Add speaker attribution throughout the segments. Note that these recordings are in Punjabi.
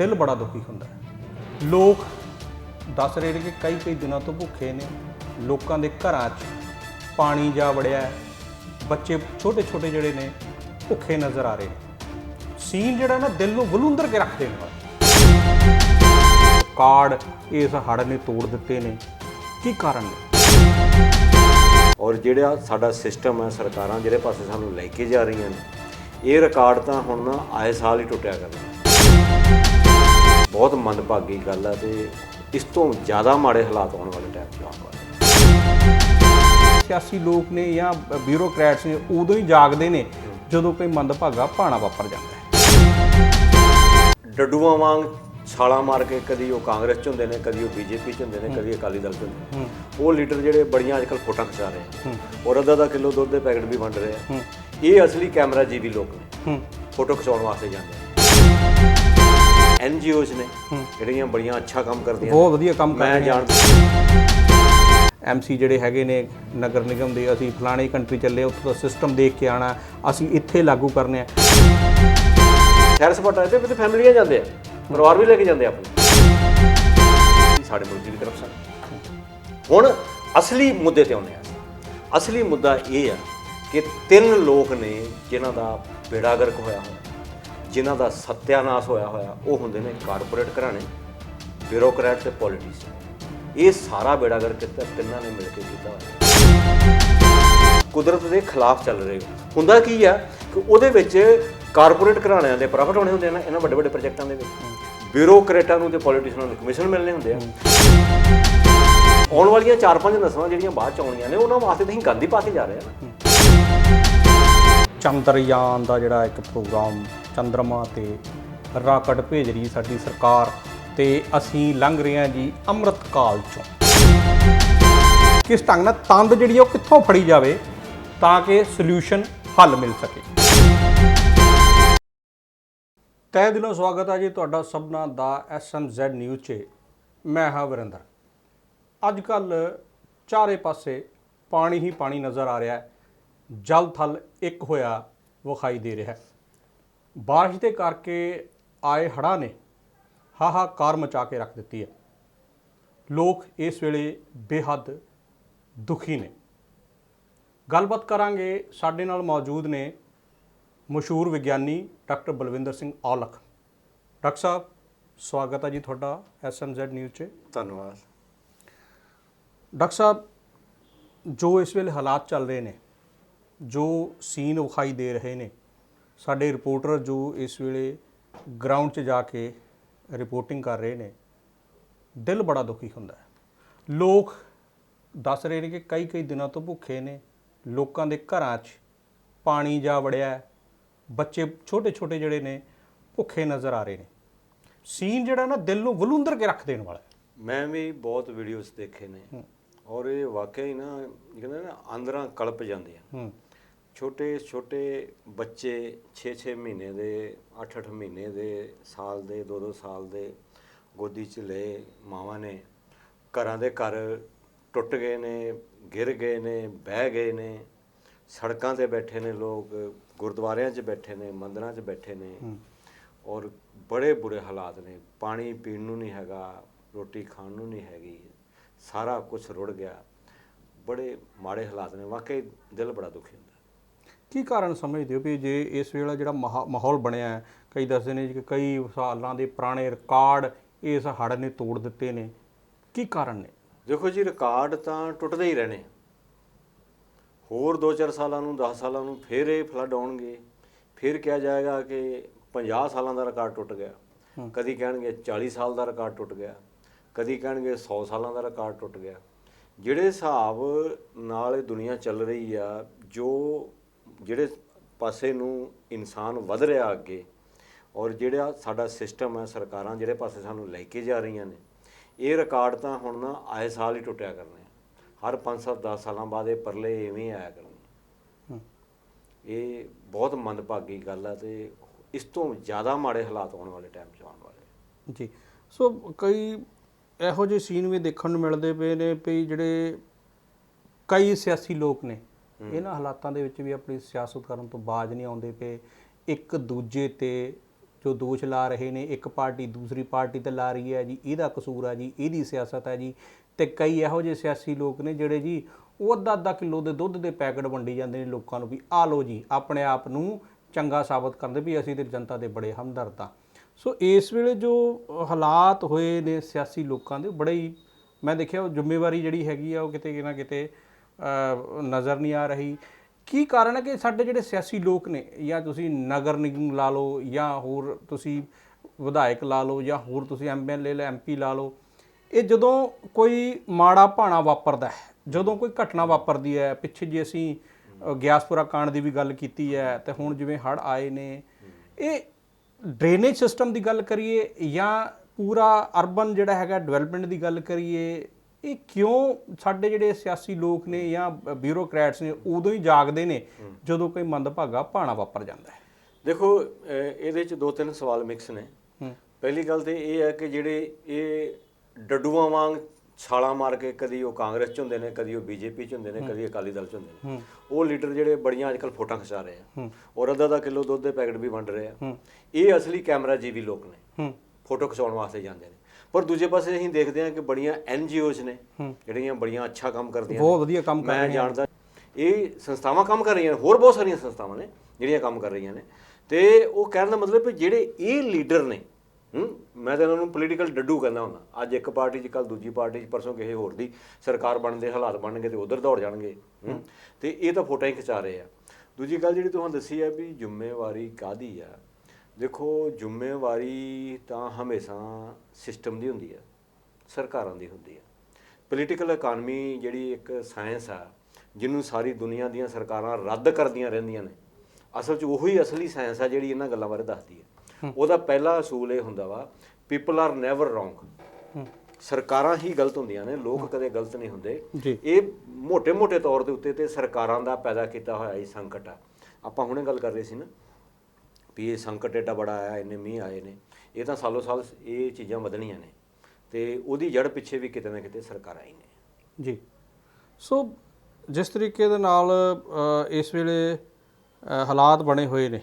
Speaker 1: ਦਿਲ ਬੜਾ ਦੁਖੀ ਹੁੰਦਾ ਹੈ। ਲੋਕ ਦੱਸ ਰਹੇ ਨੇ ਕਿ ਕਈ ਕਈ ਦਿਨਾਂ ਤੋਂ ਭੁੱਖੇ ਨੇ। ਲੋਕਾਂ ਦੇ ਘਰਾਂ 'ਚ ਪਾਣੀ ਜਾ ਵੜਿਆ ਹੈ। ਬੱਚੇ ਛੋਟੇ ਛੋਟੇ ਜਿਹੜੇ ਨੇ, ਭੁੱਖੇ ਨਜ਼ਰ ਆ ਰਹੇ ਨੇ। ਸੀਨ ਜਿਹੜਾ ਨਾ ਦਿਲ ਨੂੰ ਵਲੂੰਦਰ ਕੇ ਰੱਖ ਦੇਣ ਵਾਲਾ। ਕਾਰਡ ਇਸ ਹੜ੍ਹ ਨੇ ਤੋੜ ਦਿੱਤੇ ਨੇ। ਕੀ ਕਾਰਨ ਨੇ?
Speaker 2: ਔਰ ਜਿਹੜਾ ਸਾਡਾ ਸਿਸਟਮ ਹੈ, ਸਰਕਾਰਾਂ ਜਿਹੜੇ ਪਾਸੇ ਸਾਨੂੰ ਲੈ ਕੇ ਜਾ ਰਹੀਆਂ ਨੇ, ਇਹ ਰਿਕਾਰਡ ਤਾਂ ਹੁਣ ਨਾ ਆਏ ਸਾਲ ਹੀ ਟੁੱਟਿਆ ਕਰਨਾ। ਬਹੁਤ ਮੰਦਭਾਗੀ ਗੱਲ ਹੈ ਤੇ ਇਸ ਤੋਂ ਜ਼ਿਆਦਾ ਮਾੜੇ ਹਾਲਾਤ ਆਉਣ ਵਾਲੇ ਟਾਈਮ 'ਚ ਆਉਣ ਵਾਲੇ
Speaker 1: ਸਿਆਸੀ ਲੋਕ ਨੇ ਜਾਂ ਬਿਊਰੋਕਰੈਟਸ ਨੇ ਉਦੋਂ ਹੀ ਜਾਗਦੇ ਨੇ ਜਦੋਂ ਕੋਈ ਮੰਦਭਾਗਾ ਭਾਣਾ ਵਾਪਰ ਜਾਂਦਾ ਹੈ।
Speaker 2: ਡੱਡੂਆਂ ਵਾਂਗ ਛਾਲਾਂ ਮਾਰ ਕੇ ਕਦੀ ਉਹ ਕਾਂਗਰਸ ਚ ਹੁੰਦੇ ਨੇ ਕਦੀ ਉਹ ਬੀਜੇਪੀ ਚ ਹੁੰਦੇ ਨੇ ਕਦੀ ਅਕਾਲੀ ਦਲ ਚ ਹੁੰਦੇ ਉਹ ਲੀਡਰ ਜਿਹੜੇ ਬੜੀਆਂ ਅੱਜਕੱਲ ਫੋਟਾਂ ਖਿਚਾ ਰਹੇ ਆ ਔਰ ਅੱਧਾ ਅੱਧਾ ਕਿਲੋ ਦੁੱਧ ਦੇ ਪੈਕਟ ਵੀ ਵੰਡ ਰਹੇ ਆ। ਇਹ ਅਸਲੀ ਕੈਮਰਾ ਜੀਵੀ ਲੋਕ ਨੇ। ਫੋਟੋ ਖਿਚਾਉਣ ਵਾਸਤੇ ਜਾਂਦੇ ਆ ਐਨਜੀਓਜ਼ ਨੇ ਜਿਹੜੀਆਂ ਬੜੀਆਂ ਅੱਛਾ ਕੰਮ ਕਰਦੀਆਂ।
Speaker 1: ਬਹੁਤ ਵਧੀਆ ਕੰਮ ਕਰ
Speaker 2: ਮੈਂ
Speaker 1: ਰਹੇ
Speaker 2: ਜਾਣ
Speaker 1: ਐਮਸੀ ਜਿਹੜੇ ਹੈਗੇ ਨੇ ਨਗਰ ਨਿਗਮ ਦੇ ਅਸੀਂ ਫਲਾਣੀ ਕੰਟਰੀ ਚੱਲੇ ਉੱਥੋਂ ਦਾ ਸਿਸਟਮ ਦੇਖ ਕੇ ਆਣਾ ਅਸੀਂ ਇੱਥੇ ਲਾਗੂ ਕਰਨੇ ਆ।
Speaker 2: ਸੈਰ ਸਪਾਟਾ ਤੇ ਤੇ ਫੈਮਲੀਆਂ ਜਾਂਦੇ ਆ ਪਰਿਵਾਰ ਵੀ ਲੈ ਕੇ ਜਾਂਦੇ ਆ ਆਪਣੇ। ਸਾਡੇ ਮੁਲਕ ਦੀ ਤਰਫ ਸਨ। ਹੁਣ ਅਸਲੀ ਮੁੱਦੇ ਤੇ ਆਉਂਦੇ ਆ ਅਸਲੀ ਮੁੱਦਾ ਇਹ ਆ ਕਿ ਤਿੰਨ ਲੋਕ ਨੇ ਜਿਨ੍ਹਾਂ ਦਾ ਬੇੜਾ ਗਰਕ ਹੋਇਆ ਹੋਇਆ ਜਿਨ੍ਹਾਂ ਦਾ ਸੱਤਿਆਨਾਸ਼ ਹੋਇਆ ਹੋਇਆ, ਉਹ ਹੁੰਦੇ ਨੇ ਕਾਰਪੋਰੇਟ ਘਰਾਣੇ, ਬਿਊਰੋਕਰੈਟ ਤੇ ਪੋਲਿਟਿਸ਼ੀਅਨ। ਇਹ ਸਾਰਾ ਬੇੜਾ ਗਰਕ ਕੀਤਾ ਤਿੰਨਾਂ ਨੇ ਮਿਲ ਕੇ ਕੀਤਾ ਹੋਇਆ। ਕੁਦਰਤ ਦੇ ਖਿਲਾਫ ਚੱਲ ਰਹੇ ਹੋ ਹੁੰਦਾ ਕੀ ਆ ਕਿ ਉਹਦੇ ਵਿੱਚ ਕਾਰਪੋਰੇਟ ਘਰਾਣਿਆਂ ਦੇ ਪ੍ਰੋਫਿਟ ਹੋਣੇ ਹੁੰਦੇ ਆ ਨਾ, ਇਹਨਾਂ ਵੱਡੇ ਵੱਡੇ ਪ੍ਰੋਜੈਕਟਾਂ ਦੇ ਵਿੱਚ। ਬਿਊਰੋਕਰੇਟਾਂ ਨੂੰ ਤੇ ਪੋਲੀਟੀਸ਼ੀਅਨਾਂ ਨੂੰ ਕਮਿਸ਼ਨ ਮਿਲਣੇ ਹੁੰਦੇ ਆ। ਆਉਣ ਵਾਲੀਆਂ 4-5 ਨਸਲਾਂ ਜਿਹੜੀਆਂ ਬਾਅਦ ਚ ਆਉਣੀਆਂ ਨੇ, ਉਹਨਾਂ ਵਾਸਤੇ ਤਾਂ ਅਸੀਂ ਗੰਦ ਹੀ ਪਾ ਕੇ ਜਾ ਰਹੇ ਆ
Speaker 1: ਚੰਦਰਯਾਨ ਦਾ ਜਿਹੜਾ ਇੱਕ ਪ੍ਰੋਗਰਾਮ ਚੰਦਰਮਾ ਤੇ ਰਾਕਟ ਭੇਜ ਰਹੀ ਸਾਡੀ ਸਰਕਾਰ ਤੇ ਅਸੀਂ ਲੰਘ ਰਹੇ ਹਾਂ ਜੀ ਅੰਮ੍ਰਿਤ ਕਾਲ ਚੋਂ। ਕਿਸ ਢੰਗ ਨਾਲ ਤੰਦ ਜਿਹੜੀ ਆ ਉਹ ਕਿੱਥੋਂ ਫੜੀ ਜਾਵੇ ਤਾਂ ਕਿ ਸੋਲੂਸ਼ਨ ਹੱਲ ਮਿਲ ਸਕੇ। ਤਹਿ ਦਿਲੋਂ ਸਵਾਗਤ ਹੈ ਜੀ ਤੁਹਾਡਾ ਸਭਨਾ ਦਾ ਐਸਐਮਜ਼ੈਡ ਨਿਊਜ਼ 'ਚ। ਮੈਂ ਹਾਂ ਵਰਿੰਦਰ। ਅੱਜ ਕੱਲ ਚਾਰੇ ਪਾਸੇ ਪਾਣੀ ਹੀ ਪਾਣੀ ਨਜ਼ਰ ਆ ਰਿਹਾ ਹੈ। ਜਲ ਥਲ ਇੱਕ ਹੋਇਆ ਵਿਖਾਈ ਦੇ ਰਿਹਾ। ਹੈ ਬਾਰਿਸ਼ ਦੇ ਕਰਕੇ ਆਏ ਹੜ੍ਹਾਂ ਨੇ ਹਾਹਾਕਾਰ ਮਚਾ ਕੇ ਰੱਖ ਦਿੱਤੀ ਹੈ। ਲੋਕ ਇਸ ਵੇਲੇ ਬੇਹੱਦ ਦੁਖੀ ਨੇ। ਗੱਲਬਾਤ ਕਰਾਂਗੇ ਸਾਡੇ ਨਾਲ ਮੌਜੂਦ ਨੇ ਮਸ਼ਹੂਰ ਵਿਗਿਆਨੀ ਡਾਕਟਰ ਬਲਵਿੰਦਰ ਸਿੰਘ ਔਲਖ। ਡਾਕਟਰ ਸਾਹਿਬ ਸਵਾਗਤ ਹੈ ਜੀ ਤੁਹਾਡਾ ਐਸਐਮਜ਼ੈਡ ਨਿਊਜ਼ 'ਚ।
Speaker 2: ਧੰਨਵਾਦ।
Speaker 1: ਡਾਕਟਰ ਸਾਹਿਬ ਜੋ ਇਸ ਵੇਲੇ ਹਾਲਾਤ ਚੱਲ ਰਹੇ ਨੇ ਜੋ ਸੀਨ ਵਿਖਾਈ ਦੇ ਰਹੇ ਨੇ ਸਾਡੇ ਰਿਪੋਰਟਰ ਜੋ ਇਸ ਵੇਲੇ ਗਰਾਊਂਡ 'ਚ ਜਾ ਕੇ ਰਿਪੋਰਟਿੰਗ ਕਰ ਰਹੇ ਨੇ ਦਿਲ ਬੜਾ ਦੁਖੀ ਹੁੰਦਾ ਹੈ। ਲੋਕ ਦੱਸ ਰਹੇ ਨੇ ਕਿ ਕਈ ਕਈ ਦਿਨਾਂ ਤੋਂ ਭੁੱਖੇ ਨੇ ਲੋਕਾਂ ਦੇ ਘਰਾਂ 'ਚ ਪਾਣੀ ਜਾ ਵੜਿਆ ਬੱਚੇ ਛੋਟੇ ਛੋਟੇ ਜਿਹੜੇ ਨੇ ਭੁੱਖੇ ਨਜ਼ਰ ਆ ਰਹੇ ਨੇ। ਸੀਨ ਜਿਹੜਾ ਨਾ ਦਿਲ ਨੂੰ ਵਲੂੰਦਰ ਕੇ ਰੱਖ ਦੇਣ ਵਾਲਾ
Speaker 2: ਮੈਂ ਵੀ ਬਹੁਤ ਵੀਡੀਓਜ਼ ਦੇਖੇ ਨੇ ਔਰ ਇਹ ਵਾਕਿਆ ਹੀ ਨਾ ਕਹਿੰਦੇ ਨਾ ਅੰਦਰਾਂ ਕਲਪ ਜਾਂਦੇ ਆ।
Speaker 1: ਹੂੰ।
Speaker 2: ਛੋਟੇ ਛੋਟੇ ਬੱਚੇ 6-6 ਮਹੀਨੇ ਦੇ 8-8 ਮਹੀਨੇ ਦੇ ਸਾਲ ਦੇ 2-2 ਸਾਲ ਦੇ ਗੋਦੀ 'ਚ ਲਏ ਮਾਵਾਂ ਨੇ। ਘਰਾਂ ਦੇ ਘਰ ਟੁੱਟ ਗਏ ਨੇ ਗਿਰ ਗਏ ਨੇ ਬਹਿ ਗਏ ਨੇ। ਸੜਕਾਂ ਤੇ ਬੈਠੇ ਨੇ ਲੋਕ ਗੁਰਦੁਆਰਿਆਂ 'ਚ ਬੈਠੇ ਨੇ ਮੰਦਰਾਂ 'ਚ ਬੈਠੇ ਨੇ। ਔਰ ਬੜੇ ਬੁਰੇ ਹਾਲਾਤ ਨੇ। ਪਾਣੀ ਪੀਣ ਨੂੰ ਨਹੀਂ ਹੈਗਾ ਰੋਟੀ ਖਾਣ ਨੂੰ ਨਹੀਂ ਹੈਗੀ ਸਾਰਾ ਕੁਝ ਰੁੜ ਗਿਆ। ਬੜੇ ਮਾੜੇ ਹਾਲਾਤ ਨੇ। ਵਾਕਈ ਦਿਲ ਬੜਾ ਦੁਖੀ ਹੁੰਦਾ।
Speaker 1: ਕੀ ਕਾਰਨ ਸਮਝਦੇ ਹੋ ਵੀ ਜੇ ਇਸ ਵੇਲੇ ਜਿਹੜਾ ਮਾਹ- ਮਾਹੌਲ ਬਣਿਆ ਹੈ ਕਈ ਦੱਸਦੇ ਨੇ ਜੀ ਕਿ ਕਈ ਸਾਲਾਂ ਦੇ ਪੁਰਾਣੇ ਰਿਕਾਰਡ ਇਸ ਹੜ੍ਹ ਨੇ ਤੋੜ ਦਿੱਤੇ ਨੇ। ਕੀ ਕਾਰਨ ਨੇ?
Speaker 2: ਦੇਖੋ ਜੀ ਰਿਕਾਰਡ ਤਾਂ ਟੁੱਟਦੇ ਹੀ ਰਹਿਣੇ ਹੋਰ 2-4 ਸਾਲਾਂ ਨੂੰ 10 ਸਾਲਾਂ ਨੂੰ ਫਿਰ ਇਹ ਫਲੱਡ ਆਉਣਗੇ। ਫਿਰ ਕਿਹਾ ਜਾਏਗਾ ਕਿ 50 ਸਾਲਾਂ ਦਾ ਰਿਕਾਰਡ ਟੁੱਟ ਗਿਆ। ਕਦੀ ਕਹਿਣਗੇ 40 ਸਾਲ ਦਾ ਰਿਕਾਰਡ ਟੁੱਟ ਗਿਆ। ਕਦੀ ਕਹਿਣਗੇ 100 ਸਾਲਾਂ ਦਾ ਰਿਕਾਰਡ ਟੁੱਟ ਗਿਆ। ਜਿਹੜੇ ਹਿਸਾਬ ਨਾਲ ਇਹ ਦੁਨੀਆ ਚੱਲ ਰਹੀ ਆ ਜੋ ਜਿਹੜੇ ਪਾਸੇ ਨੂੰ ਇਨਸਾਨ ਵਧ ਰਿਹਾ ਅੱਗੇ ਔਰ ਜਿਹੜਾ ਸਾਡਾ ਸਿਸਟਮ ਹੈ ਸਰਕਾਰਾਂ ਜਿਹੜੇ ਪਾਸੇ ਸਾਨੂੰ ਲੈ ਕੇ ਜਾ ਰਹੀਆਂ ਨੇ ਇਹ ਰਿਕਾਰਡ ਤਾਂ ਹੁਣ ਨਾ ਆਏ ਸਾਲ ਹੀ ਟੁੱਟਿਆ ਕਰਨੇ। ਹਰ 5-7 10 ਸਾਲਾਂ ਬਾਅਦ ਇਹ ਪਰਲੇ ਐਵੇਂ ਹੀ ਆਇਆ ਕਰਨਗੇ
Speaker 1: ਹੂੰ।
Speaker 2: ਇਹ ਬਹੁਤ ਮੰਦਭਾਗੀ ਗੱਲ ਆ ਤੇ ਇਸ ਤੋਂ ਜ਼ਿਆਦਾ ਮਾੜੇ ਹਾਲਾਤ ਆਉਣ ਵਾਲੇ ਟਾਈਮ 'ਚ ਆਉਣ ਵਾਲੇ
Speaker 1: ਜੀ ਸੋ ਕਈ ਇਹੋ ਜਿਹੇ ਸੀਨ ਵੀ ਦੇਖਣ ਨੂੰ ਮਿਲਦੇ ਪਏ ਨੇ ਵੀ ਜਿਹੜੇ ਕਈ ਸਿਆਸੀ ਲੋਕ ਨੇ ਇਹਨਾਂ ਹਾਲਾਤਾਂ ਦੇ ਵਿੱਚ ਵੀ ਆਪਣੀ ਸਿਆਸਤ ਕਰਨ ਤੋਂ ਬਾਜ ਨਹੀਂ ਆਉਂਦੇ ਪਏ। ਇੱਕ ਦੂਜੇ ਤੇ ਜੋ ਦੋਸ਼ ਲਾ ਰਹੇ ਨੇ, ਇੱਕ ਪਾਰਟੀ ਦੂਸਰੀ ਪਾਰਟੀ ਤੇ ਲਾ ਰਹੀ ਹੈ ਜੀ, ਇਹਦਾ ਕਸੂਰ ਆ ਜੀ, ਇਹਦੀ ਸਿਆਸਤ ਹੈ ਜੀ। ਤੇ ਕਈ ਇਹੋ ਜਿਹੇ ਸਿਆਸੀ ਲੋਕ ਨੇ ਜਿਹੜੇ ਜੀ, ਉਹ ਅੱਧਾ ਅੱਧਾ ਕਿਲੋ ਦੇ ਦੁੱਧ ਦੇ ਪੈਕਟ ਵੰਡੀ ਜਾਂਦੇ ਨੇ ਲੋਕਾਂ ਨੂੰ ਵੀ, ਆ ਲਓ ਜੀ, ਆਪਣੇ ਆਪ ਨੂੰ ਚੰਗਾ ਸਾਬਤ ਕਰਦੇ ਵੀ ਅਸੀਂ ਤੇ ਜਨਤਾ ਦੇ ਬੜੇ ਹਮਦਰਦ ਆ। ਸੋ ਇਸ ਵੇਲੇ ਜੋ ਹਾਲਾਤ ਹੋਏ ਨੇ ਸਿਆਸੀ ਲੋਕਾਂ ਦੇ ਬੜੇ ਹੀ, ਮੈਂ ਦੇਖਿਆ ਉਹ ਜ਼ਿੰਮੇਵਾਰੀ ਜਿਹੜੀ ਹੈਗੀ ਆ, ਉਹ ਕਿਤੇ ਨਾ ਕਿਤੇ ਨਜ਼ਰ ਨਹੀਂ ਆ ਰਹੀ। ਕੀ ਕਾਰਨ ਹੈ ਕਿ ਸਾਡੇ ਜਿਹੜੇ ਸਿਆਸੀ ਲੋਕ ਨੇ, ਜਾਂ ਤੁਸੀਂ ਨਗਰ ਨਿਗਮ ਲਾ ਲਓ, ਜਾਂ ਹੋਰ ਤੁਸੀਂ ਵਿਧਾਇਕ ਲਾ ਲਓ, ਜਾਂ ਹੋਰ ਤੁਸੀਂ ਐਮਐਲਏ ਲਾ ਐਮਪੀ ਲਾ ਲਓ, ਇਹ ਜਦੋਂ ਕੋਈ ਮਾੜਾ ਭਾਣਾ ਵਾਪਰਦਾ ਹੈ, ਜਦੋਂ ਕੋਈ ਘਟਨਾ ਵਾਪਰਦੀ ਹੈ, ਪਿੱਛੇ ਜੇ ਅਸੀਂ ਗਿਆਸਪੁਰਾ ਕਾਂਡ ਦੀ ਵੀ ਗੱਲ ਕੀਤੀ ਹੈ, ਤੇ ਹੁਣ ਜਿਵੇਂ ਹੜ ਆਏ ਨੇ, ਇਹ ਡਰੇਨੇਜ ਸਿਸਟਮ ਦੀ ਗੱਲ ਕਰੀਏ, ਜਾਂ ਪੂਰਾ ਅਰਬਨ ਜਿਹੜਾ ਹੈਗਾ, ਡਿਵੈਲਪਮੈਂਟ ਦੀ ਗੱਲ ਕਰੀਏ ਇਹ ਕਿਉਂ ਸਾਡੇ ਜਿਹੜੇ ਸਿਆਸੀ ਲੋਕ ਨੇ ਜਾਂ ਬਿਊਰੋਕਰੈਟਸ ਨੇ ਉਦੋਂ ਹੀ ਜਾਗਦੇ ਨੇ ਜਦੋਂ ਕੋਈ ਮੰਦਭਾਗਾ ਭਾਣਾ ਵਾਪਰ ਜਾਂਦਾ ਹੈ?
Speaker 2: ਦੇਖੋ ਇਹਦੇ ਚ ਦੋ ਤਿੰਨ ਸਵਾਲ ਮਿਕਸ ਨੇ। ਪਹਿਲੀ ਗੱਲ ਤੇ ਇਹ ਹੈ ਕਿ ਜਿਹੜੇ ਇਹ ਡੱਡੂਆਂ ਵਾਂਗ ਛਾਲਾਂ ਮਾਰ ਕੇ ਕਦੀ ਉਹ ਕਾਂਗਰਸ ਚ ਹੁੰਦੇ ਨੇ ਕਦੀ ਉਹ ਬੀਜੇਪੀ ਚ ਹੁੰਦੇ ਨੇ ਕਦੀ ਅਕਾਲੀ ਦਲ ਚ ਹੁੰਦੇ ਨੇ। ਉਹ ਲੀਡਰ ਜਿਹੜੇ ਬੜੀਆਂ ਅੱਜਕੱਲ ਫੋਟੋਆਂ ਖਿਚਾ ਰਹੇ ਆ। ਔਰ ਅੱਧਾ ਅੱਧਾ ਕਿਲੋ ਦੁੱਧ ਦੇ ਪੈਕਟ ਵੀ ਵੰਡ ਰਹੇ ਆ। ਇਹ ਅਸਲੀ ਕੈਮਰਾ ਜੀਵੀ ਲੋਕ ਨੇ। ਫੋਟੋ ਖਿਚਾਉਣ ਵਾਸਤੇ ਜਾਂਦੇ ਨੇ। ਪਰ ਦੂਜੇ ਪਾਸੇ ਅਸੀਂ ਦੇਖਦੇ ਹਾਂ ਕਿ ਬੜੀਆਂ ਐਨਜੀਓਜ਼ ਨੇ
Speaker 1: ਹੂੰ।
Speaker 2: ਜਿਹੜੀਆਂ ਬੜੀਆਂ ਅੱਛਾ ਕੰਮ ਕਰਦੀਆਂ
Speaker 1: ਬਹੁਤ ਵਧੀਆ ਕੰਮ ਕਰ
Speaker 2: ਮੈਂ ਜਾਣਦਾ ਇਹ ਸੰਸਥਾਵਾਂ ਕੰਮ ਕਰ ਰਹੀਆਂ ਨੇ ਹੋਰ ਬਹੁਤ ਸਾਰੀਆਂ ਸੰਸਥਾਵਾਂ ਨੇ ਜਿਹੜੀਆਂ ਕੰਮ ਕਰ ਰਹੀਆਂ ਨੇ। ਤੇ ਉਹ ਕਹਿਣ ਦਾ ਮਤਲਬ ਵੀ ਜਿਹੜੇ ਇਹ ਲੀਡਰ ਨੇ ਹੂੰ ਮੈਂ ਤਾਂ ਇਹਨਾਂ ਨੂੰ ਪੋਲੀਟੀਕਲ ਡੱਡੂ ਕਹਿੰਦਾ ਹੁੰਦਾ। ਅੱਜ ਇੱਕ ਪਾਰਟੀ 'ਚ ਕੱਲ ਦੂਜੀ ਪਾਰਟੀ 'ਚ ਪਰਸੋਂ ਕਿਸੇ ਹੋਰ ਦੀ ਸਰਕਾਰ ਬਣਦੇ ਹਾਲਾਤ ਬਣਨਗੇ ਤੇ ਉਧਰ ਦੌੜ ਜਾਣਗੇ ਹੂੰ। ਤੇ ਇਹ ਤਾਂ ਫੋਟੋਆਂ ਹੀ ਖਿਚਾ ਰਹੇ ਆ। ਦੂਜੀ ਗੱਲ ਜਿਹੜੀ ਤੁਹਾਨੂੰ ਦੱਸੀ ਹੈ ਵੀ ਜ਼ਿੰਮੇਵਾਰੀ ਕਾਦੀ ਆ? ਦੇਖੋ ਜ਼ਿੰਮੇਵਾਰੀ ਤਾਂ ਹਮੇਸ਼ਾ ਸਿਸਟਮ ਦੀ ਹੁੰਦੀ ਆ ਸਰਕਾਰਾਂ ਦੀ ਹੁੰਦੀ ਆ। ਪੋਲੀਟੀਕਲ ਇਕਾਨਮੀ ਜਿਹੜੀ ਇੱਕ ਸਾਇੰਸ ਆ ਜਿਹਨੂੰ ਸਾਰੀ ਦੁਨੀਆ ਦੀਆਂ ਸਰਕਾਰਾਂ ਰੱਦ ਕਰਦੀਆਂ ਰਹਿੰਦੀਆਂ ਨੇ ਅਸਲ 'ਚ ਉਹੀ ਅਸਲੀ ਸਾਇੰਸ ਆ ਜਿਹੜੀ ਇਹਨਾਂ ਗੱਲਾਂ ਬਾਰੇ ਦੱਸਦੀ ਹੈ। ਉਹਦਾ ਪਹਿਲਾ ਅਸੂਲ ਇਹ ਹੁੰਦਾ ਵਾ ਪੀਪਲ ਆਰ ਨੈਵਰ ਰੋਂਗ ਸਰਕਾਰਾਂ ਹੀ ਗਲਤ ਹੁੰਦੀਆਂ ਨੇ ਲੋਕ ਕਦੇ ਗਲਤ ਨਹੀਂ ਹੁੰਦੇ। ਇਹ ਮੋٹے-ਮੋٹے ਤੌਰ ਦੇ ਉੱਤੇ ਤੇ ਸਰਕਾਰਾਂ ਦਾ ਪੈਦਾ ਕੀਤਾ ਹੋਇਆ ਇਹ ਸੰਕਟ ਆ। ਆਪਾਂ ਹੁਣੇ ਗੱਲ ਕਰ ਰਹੇ ਸੀ ਨਾ ਵੀ ਇਹ ਸੰਕਟ ਏਡਾ ਬੜਾ ਆਇਆ ਇੰਨੇ ਮੀਂਹ ਆਏ ਨੇ। ਇਹ ਤਾਂ ਸਾਲੋ ਸਾਲ ਇਹ ਚੀਜ਼ਾਂ ਵਧਣੀਆਂ ਨੇ। ਤੇ ਉਹਦੀ ਜੜ ਪਿੱਛੇ ਵੀ ਕਿਤੇ ਨਾ ਕਿਤੇ ਸਰਕਾਰਾਂ ਹੀ ਨੇ।
Speaker 1: ਜੀ। ਸੋ ਜਿਸ ਤਰੀਕੇ ਦੇ ਨਾਲ ਇਸ ਵੇਲੇ ਹਾਲਾਤ ਬਣੇ ਹੋਏ ਨੇ।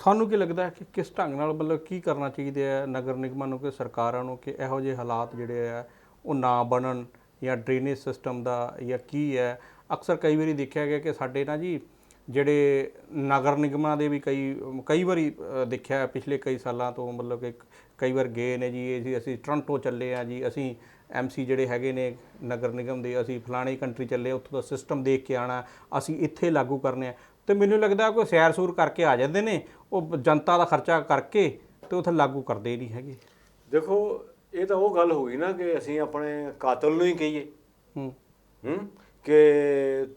Speaker 1: ਤੁਹਾਨੂੰ ਕੀ ਲੱਗਦਾ ਹੈ ਕਿ ਕਿਸ ਢੰਗ ਨਾਲ ਮਤਲਬ ਕੀ ਕਰਨਾ ਚਾਹੀਦਾ ਹੈ ਨਗਰ ਨਿਗਮਾਂ ਨੂੰ ਕਿ ਸਰਕਾਰਾਂ ਨੂੰ ਕਿ ਇਹੋ ਜਿਹੇ ਹਾਲਾਤ ਜਿਹੜੇ ਆ ਉਹ ਨਾ ਬਣਨ ਜਾਂ ਡਰੇਨੇਜ ਸਿਸਟਮ ਦਾ ਜਾਂ ਕੀ ਹੈ? ਅਕਸਰ ਕਈ ਵਾਰੀ ਦੇਖਿਆ ਗਿਆ ਕਿ ਸਾਡੇ ਨਾ ਜੀ ਜਿਹੜੇ ਨਗਰ ਨਿਗਮਾਂ ਦੇ ਵੀ ਕਈ ਕਈ ਵਾਰੀ ਦੇਖਿਆ ਪਿਛਲੇ ਕਈ ਸਾਲਾਂ ਤੋਂ ਮਤਲਬ ਕਿ ਕਈ ਵਾਰ ਗਏ ਨੇ ਜੀ ਇਹ ਅਸੀਂ ਟੋਰਾਂਟੋ ਚੱਲੇ ਆ ਜੀ ਅਸੀਂ ਐਮਸੀ ਜਿਹੜੇ ਹੈਗੇ ਨੇ ਨਗਰ ਨਿਗਮ ਦੇ ਅਸੀਂ ਫਲਾਣੀ ਕੰਟਰੀ ਚੱਲੇ ਉੱਥੋਂ ਦਾ ਸਿਸਟਮ ਦੇਖ ਕੇ ਆਣਾ ਅਸੀਂ ਇੱਥੇ ਲਾਗੂ ਕਰਨੇ ਆ। ਤੇ ਮੈਨੂੰ ਲੱਗਦਾ ਕੋਈ ਸੈਰ ਸੂਰ ਕਰਕੇ ਆ ਜਾਂਦੇ ਨੇ ਉਹ ਜਨਤਾ ਦਾ ਖਰਚਾ ਕਰਕੇ ਤੇ ਉੱਥੇ ਲਾਗੂ ਕਰਦੇ ਨਹੀਂ ਹੈਗੇ।
Speaker 2: ਦੇਖੋ ਇਹ ਤਾਂ ਉਹ ਗੱਲ ਹੋ ਗਈ ਨਾ ਕਿ ਅਸੀਂ ਆਪਣੇ ਕਾਤਲ ਨੂੰ ਹੀ ਕਹੀਏ।
Speaker 1: ਹੂੰ।
Speaker 2: ਹੂੰ? ਕਿ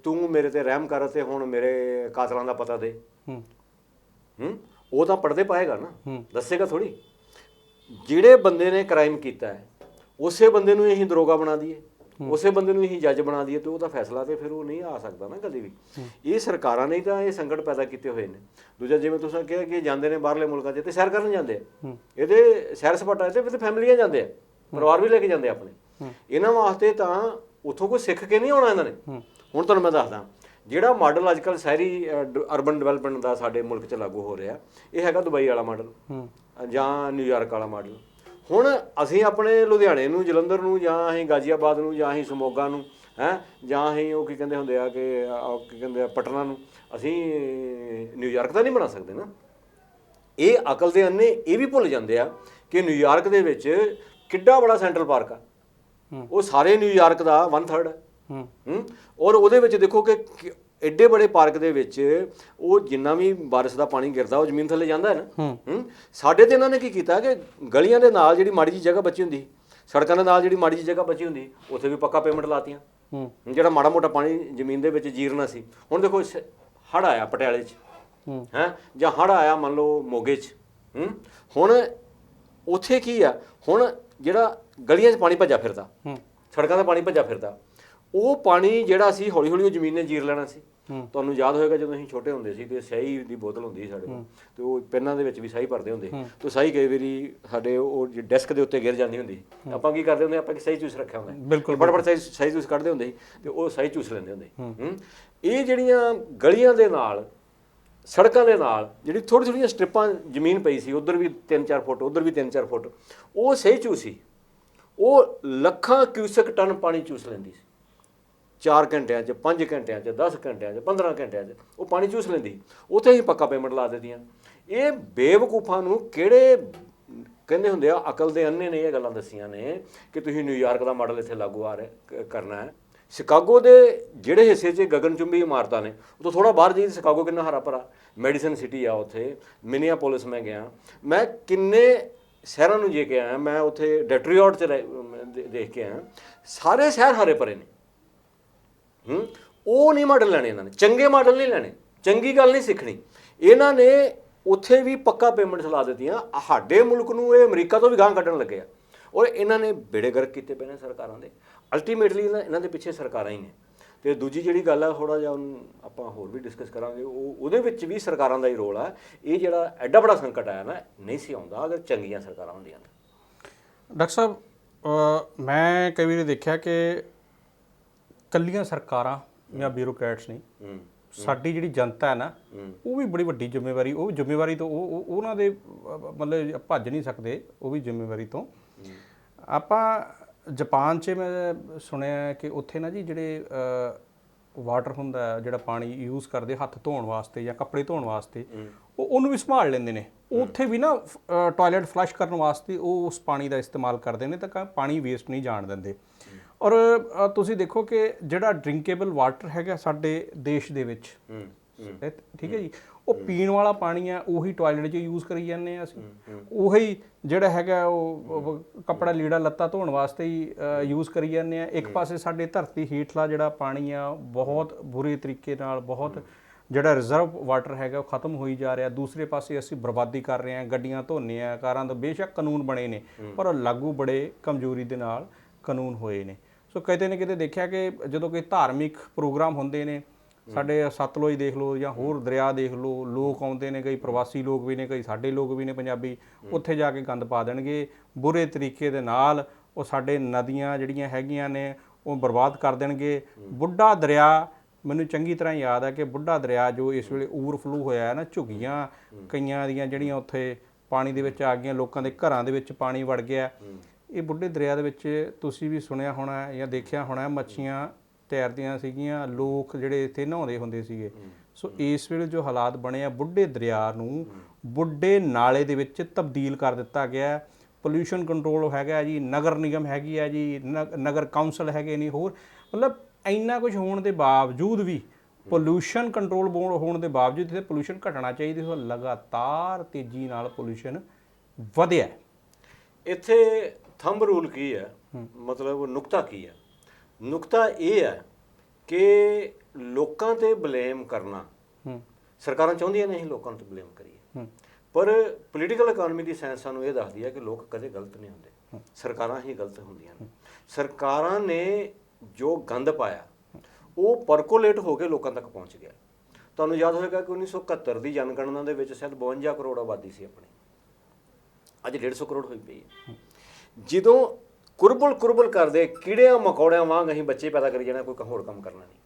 Speaker 2: ਤੂੰ ਮੇਰੇ ਤੇ ਰਹਿਮ ਕਰ ਤੇ ਹੁਣ ਮੇਰੇ ਕਾਤਲਾਂ ਦਾ ਪਤਾ ਦੇ।
Speaker 1: ਹੂੰ।
Speaker 2: ਹੂੰ? ਉਹ ਤਾਂ ਪੜਦੇ ਪਾਏਗਾ ਨਾ।
Speaker 1: ਹੂੰ।
Speaker 2: ਦੱਸੇਗਾ ਥੋੜੀ ਜਿਹੜੇ ਬੰਦੇ ਨੇ ਕ੍ਰਾਈਮ ਕੀਤਾ ਹੈ ਉਸੇ ਬੰਦੇ ਨੂੰ ਅਸੀਂ ਦਰੋਗਾ ਬਣਾ ਦਈਏ। ਉਸੇ ਬੰਦੇ ਨੂੰ ਅਸੀਂ ਜੱਜ ਬਣਾ ਦਈਏ ਤੇ ਉਹਦਾ ਫੈਸਲਾ ਤੇ ਫਿਰ ਉਹ ਨਹੀਂ ਆ ਸਕਦਾ ਨਾ ਕਦੇ ਵੀ। ਇਹ ਸਰਕਾਰਾਂ ਨੇ ਹੀ ਤਾਂ ਇਹ ਸੰਕਟ ਪੈਦਾ ਕੀਤੇ ਹੋਏ ਨੇ। ਦੂਜਾ ਜਿਵੇਂ ਤੁਸੀਂ ਕਿਹਾ ਕਿ ਇਹ ਜਾਂਦੇ ਨੇ ਬਾਹਰਲੇ ਮੁਲਕਾਂ 'ਚ ਤੇ ਸੈਰ ਕਰਨ ਜਾਂਦੇ ਆ। ਇਹਦੇ ਸੈਰ ਸਪਾਟਾ ਤੇ ਫੈਮਿਲੀਆਂ ਜਾਂਦੇ ਆ। ਪਰਿਵਾਰ ਵੀ ਲੈ ਕੇ ਜਾਂਦੇ ਆਪਣੇ। ਇਹਨਾਂ ਵਾਸਤੇ ਤਾਂ ਉਥੋਂ ਕੋਈ ਸਿੱਖ ਕੇ ਨਹੀਂ ਆਉਣਾ ਇਹਨਾਂ ਨੇ? ਹੁਣ ਤੁਹਾਨੂੰ ਮੈਂ ਦੱਸਦਾ ਜਿਹੜਾ ਮਾਡਲ ਅੱਜਕੱਲ ਸ਼ਹਿਰੀ ਅਰਬਨ ਡਿਵੈਲਪਮੈਂਟ ਦਾ ਸਾਡੇ ਮੁਲਕ 'ਚ ਲਾਗੂ ਹੋ ਰਿਹਾ ਇਹ ਹੈਗਾ ਦੁਬਈ ਵਾਲਾ ਮਾਡਲ ਜਾਂ ਨਿਊਯਾਰਕ ਵਾਲਾ ਮਾਡਲ ਹੁਣ ਅਸੀਂ ਆਪਣੇ ਲੁਧਿਆਣੇ ਨੂੰ ਜਲੰਧਰ ਨੂੰ ਜਾਂ ਅਸੀਂ ਗਾਜ਼ੀਆਬਾਦ ਨੂੰ ਜਾਂ ਅਸੀਂ ਸਮੋਗਾ ਨੂੰ ਹੈ ਜਾਂ ਅਸੀਂ ਉਹ ਕੀ ਕਹਿੰਦੇ ਹੁੰਦੇ ਆ ਕਿ ਕੀ ਕਹਿੰਦੇ ਆ ਪਟਨਾ ਨੂੰ ਅਸੀਂ ਨਿਊਯਾਰਕ ਤਾਂ ਨਹੀਂ ਬਣਾ ਸਕਦੇ ਨਾ। ਇਹ ਅਕਲ ਦੇ ਅੰਨੇ ਇਹ ਵੀ ਭੁੱਲ ਜਾਂਦੇ ਆ ਕਿ ਨਿਊਯਾਰਕ ਦੇ ਵਿੱਚ ਕਿੱਡਾ ਬੜਾ ਸੈਂਟਰਲ ਪਾਰਕ ਆ। ਉਹ ਸਾਰੇ ਨਿਊਯਾਰਕ ਦਾ 1/3 ਹੈ।
Speaker 1: ਹੂੰ।
Speaker 2: ਔਰ ਉਹਦੇ ਵਿੱਚ ਦੇਖੋ ਕਿ ਐਡੇ ਬੜੇ ਪਾਰਕ ਦੇ ਵਿੱਚ ਉਹ ਜਿੰਨਾ ਵੀ ਬਾਰਿਸ਼ ਦਾ ਪਾਣੀ ਗਿਰਦਾ ਉਹ ਜ਼ਮੀਨ ਥੱਲੇ ਜਾਂਦਾ ਹੈ ਨਾ।
Speaker 1: ਹੂੰ।
Speaker 2: ਹੂੰ। ਸਾਡੇ ਤੇ ਇਹਨਾਂ ਨੇ ਕੀ ਕੀਤਾ ਕਿ ਗਲੀਆਂ ਦੇ ਨਾਲ ਜਿਹੜੀ ਮਾੜੀ ਜੀ ਜਗ੍ਹਾ ਬਚੀ ਹੁੰਦੀ ਸੜਕਾਂ ਦੇ ਨਾਲ ਜਿਹੜੀ ਮਾੜੀ ਜੀ ਜਗ੍ਹਾ ਬਚੀ ਹੁੰਦੀ ਉੱਥੇ ਵੀ ਪੱਕਾ ਪੇਮੈਂਟ ਲਾਤੀਆਂ।
Speaker 1: ਹੂੰ।
Speaker 2: ਜਿਹੜਾ ਮਾੜਾ ਮੋਟਾ ਪਾਣੀ ਜ਼ਮੀਨ ਦੇ ਵਿੱਚ ਜੀਰਨਾ ਸੀ ਹੁਣ ਦੇਖੋ ਹੜ ਆਇਆ ਪਟਿਆਲੇ 'ਚ।
Speaker 1: ਹੂੰ।
Speaker 2: ਹੈ? ਜਾਂ ਹੜ ਆਇਆ ਮੰਨ ਲਓ ਮੋਗੇ 'ਚ। ਹੂੰ। ਹੁਣ ਉੱਥੇ ਕੀ ਆ? ਹੁਣ ਜਿਹੜਾ ਗਲੀਆਂ 'ਚ ਪਾਣੀ ਭੱਜਾ ਫਿਰਦਾ ਸੜਕਾਂ 'ਤੇ ਪਾਣੀ ਭੱਜਾ ਫਿਰਦਾ ਉਹ ਪਾਣੀ ਜਿਹੜਾ ਸੀ ਹੌਲੀ ਹੌਲੀ ਉਹ ਜ਼ਮੀਨ ਨੇ ਜੀਰ ਲੈਣਾ ਸੀ। ਤੁਹਾਨੂੰ ਯਾਦ ਹੋਏਗਾ ਜਦੋਂ ਅਸੀਂ ਛੋਟੇ ਹੁੰਦੇ ਸੀ ਤੇ ਸਿਆਹੀ ਦੀ ਬੋਤਲ ਹੁੰਦੀ ਸੀ ਸਾਡੇ ਕੋਲ ਤੇ ਉਹ ਪੈਨਾਂ ਦੇ ਵਿੱਚ ਵੀ ਸਿਆਹੀ ਭਰਦੇ ਹੁੰਦੇ। ਤੇ ਸਿਆਹੀ ਕਈ ਵਾਰੀ ਸਾਡੇ ਉਹ ਡੈਸਕ ਦੇ ਉੱਤੇ ਗਿਰ ਜਾਂਦੀ ਹੁੰਦੀ। ਆਪਾਂ ਕੀ ਕਰਦੇ ਹੁੰਦੇ ਆਪਾਂ ਕਿ ਸਹੀ ਚੂਸ ਰੱਖਿਆ ਹੁੰਦਾ
Speaker 1: ਬਿਲਕੁਲ,
Speaker 2: ਬੜ ਬੜ ਸਹੀ ਸਹੀ ਚੂਸ ਕੱਢਦੇ ਹੁੰਦੇ ਸੀ ਤੇ ਉਹ ਸਹੀ ਚੂਸ ਲੈਂਦੇ ਹੁੰਦੇ ਇਹ ਜਿਹੜੀਆਂ ਗਲੀਆਂ ਦੇ ਨਾਲ ਸੜਕਾਂ ਦੇ ਨਾਲ ਜਿਹੜੀ ਥੋੜੀ ਥੋੜੀਆਂ ਸਟ੍ਰਿਪਾਂ ਜ਼ਮੀਨ ਪਈ ਸੀ, ਉਧਰ ਵੀ 3-4 ਫੁੱਟ, ਉਧਰ ਵੀ 3-4 ਫੁੱਟ, ਉਹ ਸਹੀ ਚੂਸੀ। ਉਹ ਲੱਖਾਂ ਕਿਊਸਕ ਟਨ ਪਾਣੀ ਚੂਸ ਲੈਂਦੀ ਸੀ। 4 ਘੰਟਿਆਂ 'ਚ 5 ਘੰਟਿਆਂ 'ਚ 10 ਘੰਟਿਆਂ 'ਚ 15 ਘੰਟਿਆਂ 'ਚ, ਉਹ ਪਾਣੀ ਚੂਸ ਲੈਂਦੀ। ਉੱਥੇ ਹੀ ਪੱਕਾ ਪੇਮੈਂਟ ਲਾ ਦਿੰਦੀਆਂ ਇਹ ਬੇਵਕੂਫਾਂ ਨੂੰ ਕਿਹੜੇ ਕਹਿੰਦੇ ਹੁੰਦੇ ਆ, ਅਕਲ ਦੇ ਅੰਨੇ ਨੇ ਇਹ ਗੱਲਾਂ ਦੱਸੀਆਂ ਨੇ ਕਿ ਤੁਸੀਂ ਨਿਊਯਾਰਕ ਦਾ ਮਾਡਲ ਇੱਥੇ ਲਾਗੂ ਆ ਰਿਹਾ ਕਰਨਾ ਹੈ। ਸ਼ਿਕਾਗੋ ਦੇ ਜਿਹੜੇ ਹਿੱਸੇ 'ਚ ਗਗਨਚੁੰਬੀ ਇਮਾਰਤਾਂ ਨੇ ਉਹ ਤੋਂ ਥੋੜਾ ਬਾਹਰ ਜਾਈਏ ਸ਼ਿਕਾਗੋ ਕਿੰਨਾ ਹਰਾ ਭਰਾ। ਮੈਡੀਸਨ ਸਿਟੀ ਆ ਉੱਥੇ, ਮਿਨੀਆਪੋਲਿਸ ਮੈਂ ਗਿਆ। ਮੈਂ ਕਿੰਨੇ ਸ਼ਹਿਰਾਂ ਨੂੰ ਜੇ ਕੇ ਆਇਆ, ਮੈਂ ਉੱਥੇ ਡੈਟਰੀਓਟ 'ਚ ਰਹਿ- ਦੇ- ਦੇਖ ਕੇ ਆਇਆ। ਸਾਰੇ ਸ਼ਹਿਰ ਹਰੇ ਭਰੇ ਨੇ। ਹੂੰ, ਉਹ ਨਹੀਂ ਮਾਡਲ ਲੈਣੇ ਇਹਨਾਂ ਨੇ, ਚੰਗੇ ਮਾਡਲ ਨਹੀਂ ਲੈਣੇ, ਚੰਗੀ ਗੱਲ ਨਹੀਂ ਸਿੱਖਣੀ। ਇਹਨਾਂ ਨੇ ਉੱਥੇ ਵੀ ਪੱਕਾ ਪੇਮੈਂਟਸ ਲਾ ਦਿੱਤੀਆਂ। ਸਾਡੇ ਮੁਲਕ ਨੂੰ ਇਹ ਅਮਰੀਕਾ ਤੋਂ ਵੀ ਗਾਂ ਕੱਢਣ ਲੱਗੇ ਆ। ਔਰ ਇਹਨਾਂ ਨੇ ਬੇੜੇ ਗਰਕ ਕੀਤੇ ਪਏ ਨੇ ਸਰਕਾਰਾਂ ਦੇ। ਅਲਟੀਮੇਟਲੀ ਇਹਨਾਂ ਦੇ ਪਿੱਛੇ ਸਰਕਾਰਾਂ ਹੀ ਨੇ। ਤੇ ਦੂਜੀ ਜਿਹੜੀ ਗੱਲ ਆ ਥੋੜਾ ਜਿਹਾ ਉਹਨੂੰ ਆਪਾਂ ਹੋਰ ਵੀ ਡਿਸਕਸ ਕਰਾਂਗੇ ਉਹ ਉਹਦੇ ਵਿੱਚ ਵੀ ਸਰਕਾਰਾਂ ਦਾ ਹੀ ਰੋਲ ਆ। ਇਹ ਜਿਹੜਾ ਐਡਾ ਬੜਾ ਸੰਕਟ ਆਇਆ ਨਾ ਨਹੀਂ ਸੀ ਆਉਂਦਾ ਅਗਰ ਚੰਗੀਆਂ ਸਰਕਾਰਾਂ ਹੁੰਦੀਆਂ
Speaker 1: ਡਾਕਟਰ ਸਾਹਿਬ ਮੈਂ ਕਈ ਵਾਰੀ ਦੇਖਿਆ ਕਿ ਕੱਲੀਆਂ ਸਰਕਾਰਾਂ ਜਾਂ ਬਿਊਰੋਕਰੇਟਸ ਨਹੀਂ ਸਾਡੀ ਜਿਹੜੀ ਜਨਤਾ ਹੈ ਨਾ ਉਹ ਵੀ ਬੜੀ ਵੱਡੀ ਜ਼ਿੰਮੇਵਾਰੀ ਉਹ ਜ਼ਿੰਮੇਵਾਰੀ ਤੋਂ ਉਹ ਉਹ- ਉਹਨਾਂ ਦੇ ਮਤਲਬ ਭੱਜ ਨਹੀਂ ਸਕਦੇ ਉਹ ਵੀ ਜ਼ਿੰਮੇਵਾਰੀ ਤੋਂ। ਆਪਾਂ ਜਾਪਾਨ 'ਚ ਮੈਂ ਸੁਣਿਆ ਕਿ ਉੱਥੇ ਨਾ ਜੀ ਜਿਹੜੇ ਵਾਟਰ ਹੁੰਦਾ ਜਿਹੜਾ ਪਾਣੀ ਯੂਜ਼ ਕਰਦੇ ਹੱਥ ਧੋਣ ਵਾਸਤੇ ਜਾਂ ਕੱਪੜੇ ਧੋਣ ਵਾਸਤੇ ਉਹ ਉਹਨੂੰ ਵੀ ਸੰਭਾਲ ਲੈਂਦੇ ਨੇ। ਉੱਥੇ ਵੀ ਨਾ ਟਾਇਲਟ ਫਲਸ਼ ਕਰਨ ਵਾਸਤੇ ਉਹ ਉਸ ਪਾਣੀ ਦਾ ਇਸਤੇਮਾਲ ਕਰਦੇ ਨੇ ਤਾਂ ਪਾਣੀ ਵੇਸਟ ਨਹੀਂ ਜਾਣ ਦਿੰਦੇ। ਔਰ ਤੁਸੀਂ ਦੇਖੋ ਕਿ ਜਿਹੜਾ ਡਰਿੰਕੇਬਲ ਵਾਟਰ ਹੈਗਾ ਸਾਡੇ ਦੇਸ਼ ਦੇ ਵਿੱਚ ਠੀਕ ਹੈ ਜੀ? ਉਹ ਪੀਣ ਵਾਲਾ ਪਾਣੀ ਆ, ਉਹੀ ਟਾਇਲਟ 'ਚ ਯੂਜ਼ ਕਰੀ ਜਾਂਦੇ ਆ ਅਸੀਂ। ਉਹੀ ਜਿਹੜਾ ਹੈਗਾ ਉਹ ਉਹ ਕੱਪੜਾ ਲੀੜਾ ਲੱਤਾ ਧੋਣ ਵਾਸਤੇ ਹੀ ਯੂਜ਼ ਕਰੀ ਜਾਂਦੇ ਆ। ਇੱਕ ਪਾਸੇ ਸਾਡੇ ਧਰਤੀ ਹੇਠਲਾ ਜਿਹੜਾ ਪਾਣੀ ਆ, ਬਹੁਤ ਬੁਰੇ ਤਰੀਕੇ ਨਾਲ, ਬਹੁਤ ਜਿਹੜਾ ਰਿਜ਼ਰਵ ਵਾਟਰ ਹੈਗਾ ਉਹ ਖਤਮ ਹੋਈ ਜਾ ਰਿਹਾ। ਦੂਸਰੇ ਪਾਸੇ ਅਸੀਂ ਬਰਬਾਦੀ ਕਰ ਰਹੇ ਹਾਂ ਗੱਡੀਆਂ ਧੋਨੇ ਆ, ਕਾਰਾਂ ਦਾ ਬੇਸ਼ੱਕ ਕਾਨੂੰਨ ਬਣੇ ਨੇ, ਪਰ ਲਾਗੂ ਬੜੇ ਕਮਜ਼ੋਰੀ ਦੇ ਨਾਲ ਕਾਨੂੰਨ ਹੋਏ ਨੇ। ਸੋ ਕਿਤੇ ਨਾ ਕਿਤੇ ਦੇਖਿਆ ਕਿ ਜਦੋਂ ਕੋਈ ਧਾਰਮਿਕ ਪ੍ਰੋਗਰਾਮ ਹੁੰਦੇ ਨੇ ਸਾਡੇ ਸਤਲੁਜ ਦੇਖ ਲਓ ਜਾਂ ਹੋਰ ਦਰਿਆ ਦੇਖ ਲਓ ਲੋਕ ਆਉਂਦੇ ਨੇ ਕਈ ਪ੍ਰਵਾਸੀ ਲੋਕ ਵੀ ਨੇ ਕਈ ਸਾਡੇ ਲੋਕ ਵੀ ਨੇ ਪੰਜਾਬੀ ਉੱਥੇ ਜਾ ਕੇ ਗੰਦ ਪਾ ਦੇਣਗੇ। ਬੁਰੇ ਤਰੀਕੇ ਦੇ ਨਾਲ ਉਹ ਸਾਡੇ ਨਦੀਆਂ ਜਿਹੜੀਆਂ ਹੈਗੀਆਂ ਨੇ ਉਹ ਬਰਬਾਦ ਕਰ ਦੇਣਗੇ। ਬੁੱਢਾ ਦਰਿਆ ਮੈਨੂੰ ਚੰਗੀ ਤਰ੍ਹਾਂ ਯਾਦ ਹੈ ਕਿ ਬੁੱਢਾ ਦਰਿਆ ਜੋ ਇਸ ਵੇਲੇ ਓਵਰਫਲੋ ਹੋਇਆ ਹੈ ਨਾ ਝੁੱਗੀਆਂ ਕਈਆਂ ਦੀਆਂ ਜਿਹੜੀਆਂ ਉੱਥੇ ਪਾਣੀ ਦੇ ਵਿੱਚ ਆ ਗਈਆਂ ਲੋਕਾਂ ਦੇ ਘਰਾਂ ਦੇ ਵਿੱਚ ਪਾਣੀ ਵੜ ਗਿਆ। ਇਹ ਬੁੱਢੇ ਦਰਿਆ ਦੇ ਵਿੱਚ ਤੁਸੀਂ ਵੀ ਸੁਣਿਆ ਹੋਣਾ ਜਾਂ ਦੇਖਿਆ ਹੋਣਾ ਮੱਛੀਆਂ ਤੈਰਦੀਆਂ ਸੀਗੀਆਂ ਲੋਕ ਜਿਹੜੇ ਇੱਥੇ ਨਹਾਉਂਦੇ ਹੁੰਦੇ ਸੀਗੇ। ਸੋ ਇਸ ਵੇਲੇ ਜੋ ਹਾਲਾਤ ਬਣੇ ਆ ਬੁੱਢੇ ਦਰਿਆ ਨੂੰ ਬੁੱਢੇ ਨਾਲੇ ਦੇ ਵਿੱਚ ਤਬਦੀਲ ਕਰ ਦਿੱਤਾ ਗਿਆ ਪੋਲੂਸ਼ਨ ਕੰਟਰੋਲ ਹੈਗਾ ਜੀ ਨਗਰ ਨਿਗਮ ਹੈਗੀ ਆ ਜੀ ਨਗਰ ਕਾਉਂਸਲ ਹੈਗੇ ਨਹੀਂ ਹੋਰ। ਮਤਲਬ ਇੰਨਾ ਕੁਝ ਹੋਣ ਦੇ ਬਾਵਜੂਦ ਵੀ ਪੋਲੂਸ਼ਨ ਕੰਟਰੋਲ ਬੋਰਡ ਹੋਣ ਦੇ ਬਾਵਜੂਦ ਇੱਥੇ ਪੋਲੂਸ਼ਨ ਘਟਣਾ ਚਾਹੀਦੀ ਸੋ ਲਗਾਤਾਰ ਤੇਜ਼ੀ ਨਾਲ ਪੋਲੂਸ਼ਨ ਵਧਿਆ।
Speaker 2: ਇੱਥੇ ਥੰਬ ਰੂਲ ਕੀ ਹੈ। ਮਤਲਬ ਨੁਕਤਾ ਕੀ ਹੈ? ਨੁਕਤਾ ਇਹ ਹੈ ਕਿ ਲੋਕਾਂ ਤੇ ਬਲੇਮ ਕਰਨਾ
Speaker 1: ਹੂੰ।
Speaker 2: ਸਰਕਾਰਾਂ ਚਾਹੁੰਦੀਆਂ ਨਹੀਂ ਲੋਕਾਂ ਤੇ ਬਲੇਮ ਕਰੀਏ।
Speaker 1: ਹੂੰ।
Speaker 2: ਪਰ ਪੋਲੀਟੀਕਲ ਇਕਨੋਮੀ ਦੀ ਸਾਇੰਸ ਸਾਨੂੰ ਇਹ ਦੱਸਦੀ ਹੈ ਕਿ ਲੋਕ ਕਦੇ ਗਲਤ ਨਹੀਂ ਹੁੰਦੇ। ਸਰਕਾਰਾਂ ਹੀ ਗਲਤ ਹੁੰਦੀਆਂ ਨੇ। ਸਰਕਾਰਾਂ ਨੇ ਜੋ ਗੰਦ ਪਾਇਆ ਉਹ ਪਰਕੋਲੇਟ ਹੋ ਕੇ ਲੋਕਾਂ ਤੱਕ ਪਹੁੰਚ ਗਿਆ। ਤੁਹਾਨੂੰ ਯਾਦ ਹੋਵੇਗਾ ਕਿ 1971 ਦੀ ਜਨਗਣਨਾ ਦੇ ਵਿੱਚ ਸ਼ਾਇਦ 52 ਕਰੋੜ ਆਬਾਦੀ ਸੀ ਆਪਣੀ। ਅੱਜ 150 ਕਰੋੜ ਹੋਈ ਪਈ ਹੈ। ਜਦੋਂ ਕੁਰਬਲ ਕੁਰਬਲ ਕਰਦੇ ਕੀੜਿਆਂ ਮਕੌੜਿਆਂ ਵਾਂਗ ਅਸੀਂ ਬੱਚੇ ਪੈਦਾ ਕਰੀ ਜਾਣਾ ਕੋਈ ਹੋਰ ਕੰਮ ਕਰਨਾ ਨਹੀਂ।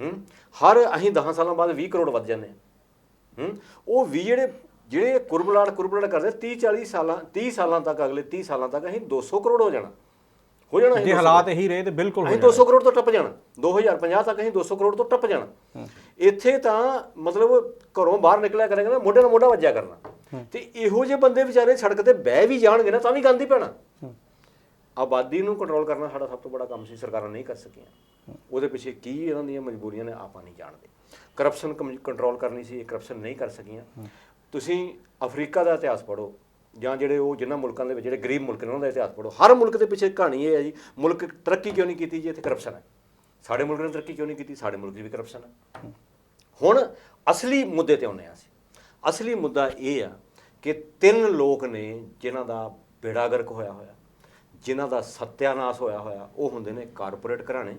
Speaker 2: ਹੂੰ? ਹਰ ਅਸੀਂ 10 ਸਾਲਾਂ ਬਾਅਦ 20 ਕਰੋੜ ਵੱਧ ਜਾਂਦੇ ਹਾਂ। ਉਹ ਵੀ ਜਿਹੜੇ ਜਿਹੜੇ ਕੁਰਬਲਾੜ ਕੁਰਬਲਾੜ ਕਰਦੇ 30 40 ਸਾਲਾਂ 30 ਸਾਲਾਂ ਤੱਕ ਅਗਲੇ 30 ਸਾਲਾਂ ਤੱਕ ਅਸੀਂ 200 ਕਰੋੜ ਹੋ ਜਾਣਾ। ਹੋ ਜਾਣਾ
Speaker 1: ਜੇ
Speaker 2: 200
Speaker 1: ਹਾਲਾਤ ਇਹੀ ਰਹੇ ਤੇ ਬਿਲਕੁਲ ਹੋ
Speaker 2: ਅਸੀਂ 200 ਕਰੋੜ ਤੋਂ ਟੱਪ ਜਾਣਾ। 2050 ਤੱਕ ਅਸੀਂ 200 ਕਰੋੜ ਤੋਂ ਟੱਪ ਜਾਣਾ। ਇੱਥੇ ਤਾਂ ਮਤਲਬ ਘਰੋਂ ਬਾਹਰ ਨਿਕਲਿਆ ਕਰਾਂਗੇ ਨਾ ਮੋਢੇ ਨਾਲ ਮੋਢਾ ਵੱਜਿਆ ਕਰਨਾ। ਤੇ ਇਹੋ ਜਿਹੇ ਬੰਦੇ ਵਿਚਾਰੇ ਸੜਕ ਤੇ ਬਹਿ ਵੀ ਜਾਣਗੇ ਨਾ ਤਾਂ ਵੀ ਗੰਦ ਹੀ ਪੈਣਾ। ਆਬਾਦੀ ਨੂੰ ਕੰਟਰੋਲ ਕਰਨਾ ਸਾਡਾ ਸਭ ਤੋਂ ਬੜਾ ਕੰਮ ਸੀ ਸਰਕਾਰਾਂ ਨਹੀਂ ਕਰ ਸਕੀਆਂ। ਉਹਦੇ ਪਿੱਛੇ ਕੀ ਇਹਨਾਂ ਦੀਆਂ ਮਜਬੂਰੀਆਂ ਨੇ ਆਪਾਂ ਨਹੀਂ ਜਾਣਦੇ। ਕਰਪਸ਼ਨ ਕੰਟਰੋਲ ਕਰਨੀ ਸੀ ਇਹ ਕਰਪਸ਼ਨ ਨਹੀਂ ਕਰ ਸਕੀਆਂ। ਤੁਸੀਂ ਅਫਰੀਕਾ ਦਾ ਇਤਿਹਾਸ ਪੜ੍ਹੋ ਜਾਂ ਜਿਹੜੇ ਉਹ ਜਿਨ੍ਹਾਂ ਮੁਲਕਾਂ ਦੇ ਵਿੱਚ ਜਿਹੜੇ ਗਰੀਬ ਮੁਲਕ ਨੇ ਉਹਨਾਂ ਦਾ ਇਤਿਹਾਸ ਪੜ੍ਹੋ। ਹਰ ਮੁਲਕ ਦੇ ਪਿੱਛੇ ਕਹਾਣੀ ਇਹ ਹੈ ਜੀ ਮੁਲਕ ਤਰੱਕੀ ਕਿਉਂ ਨਹੀਂ ਕੀਤੀ ਜੀ ਇੱਥੇ ਕਰਪਸ਼ਨ ਹੈ। ਸਾਡੇ ਮੁਲਕ ਨੇ ਤਰੱਕੀ ਕਿਉਂ ਨਹੀਂ ਕੀਤੀ ਸਾਡੇ ਮੁਲਕ 'ਚ ਵੀ ਕਰਪਸ਼ਨ ਹੈ। ਹੁਣ ਅਸਲੀ ਮੁੱਦੇ ਤੇ ਆਉਂਦੇ ਹਾਂ ਅਸੀਂ। ਅਸਲੀ ਮੁੱਦਾ ਇਹ ਆ ਕਿ ਤਿੰਨ ਲੋਕ ਨੇ ਜਿਨ੍ਹਾਂ ਦਾ ਬੇੜਾ ਗਰਕ ਹੋਇਆ ਹੋਇਆ। ਜਿਨ੍ਹਾਂ ਦਾ ਸਤਿਆਨਾਸ ਹੋਇਆ ਹੋਇਆ, ਉਹ ਹੁੰਦੇ ਨੇ ਕਾਰਪੋਰੇਟ ਘਰਾਣੇ,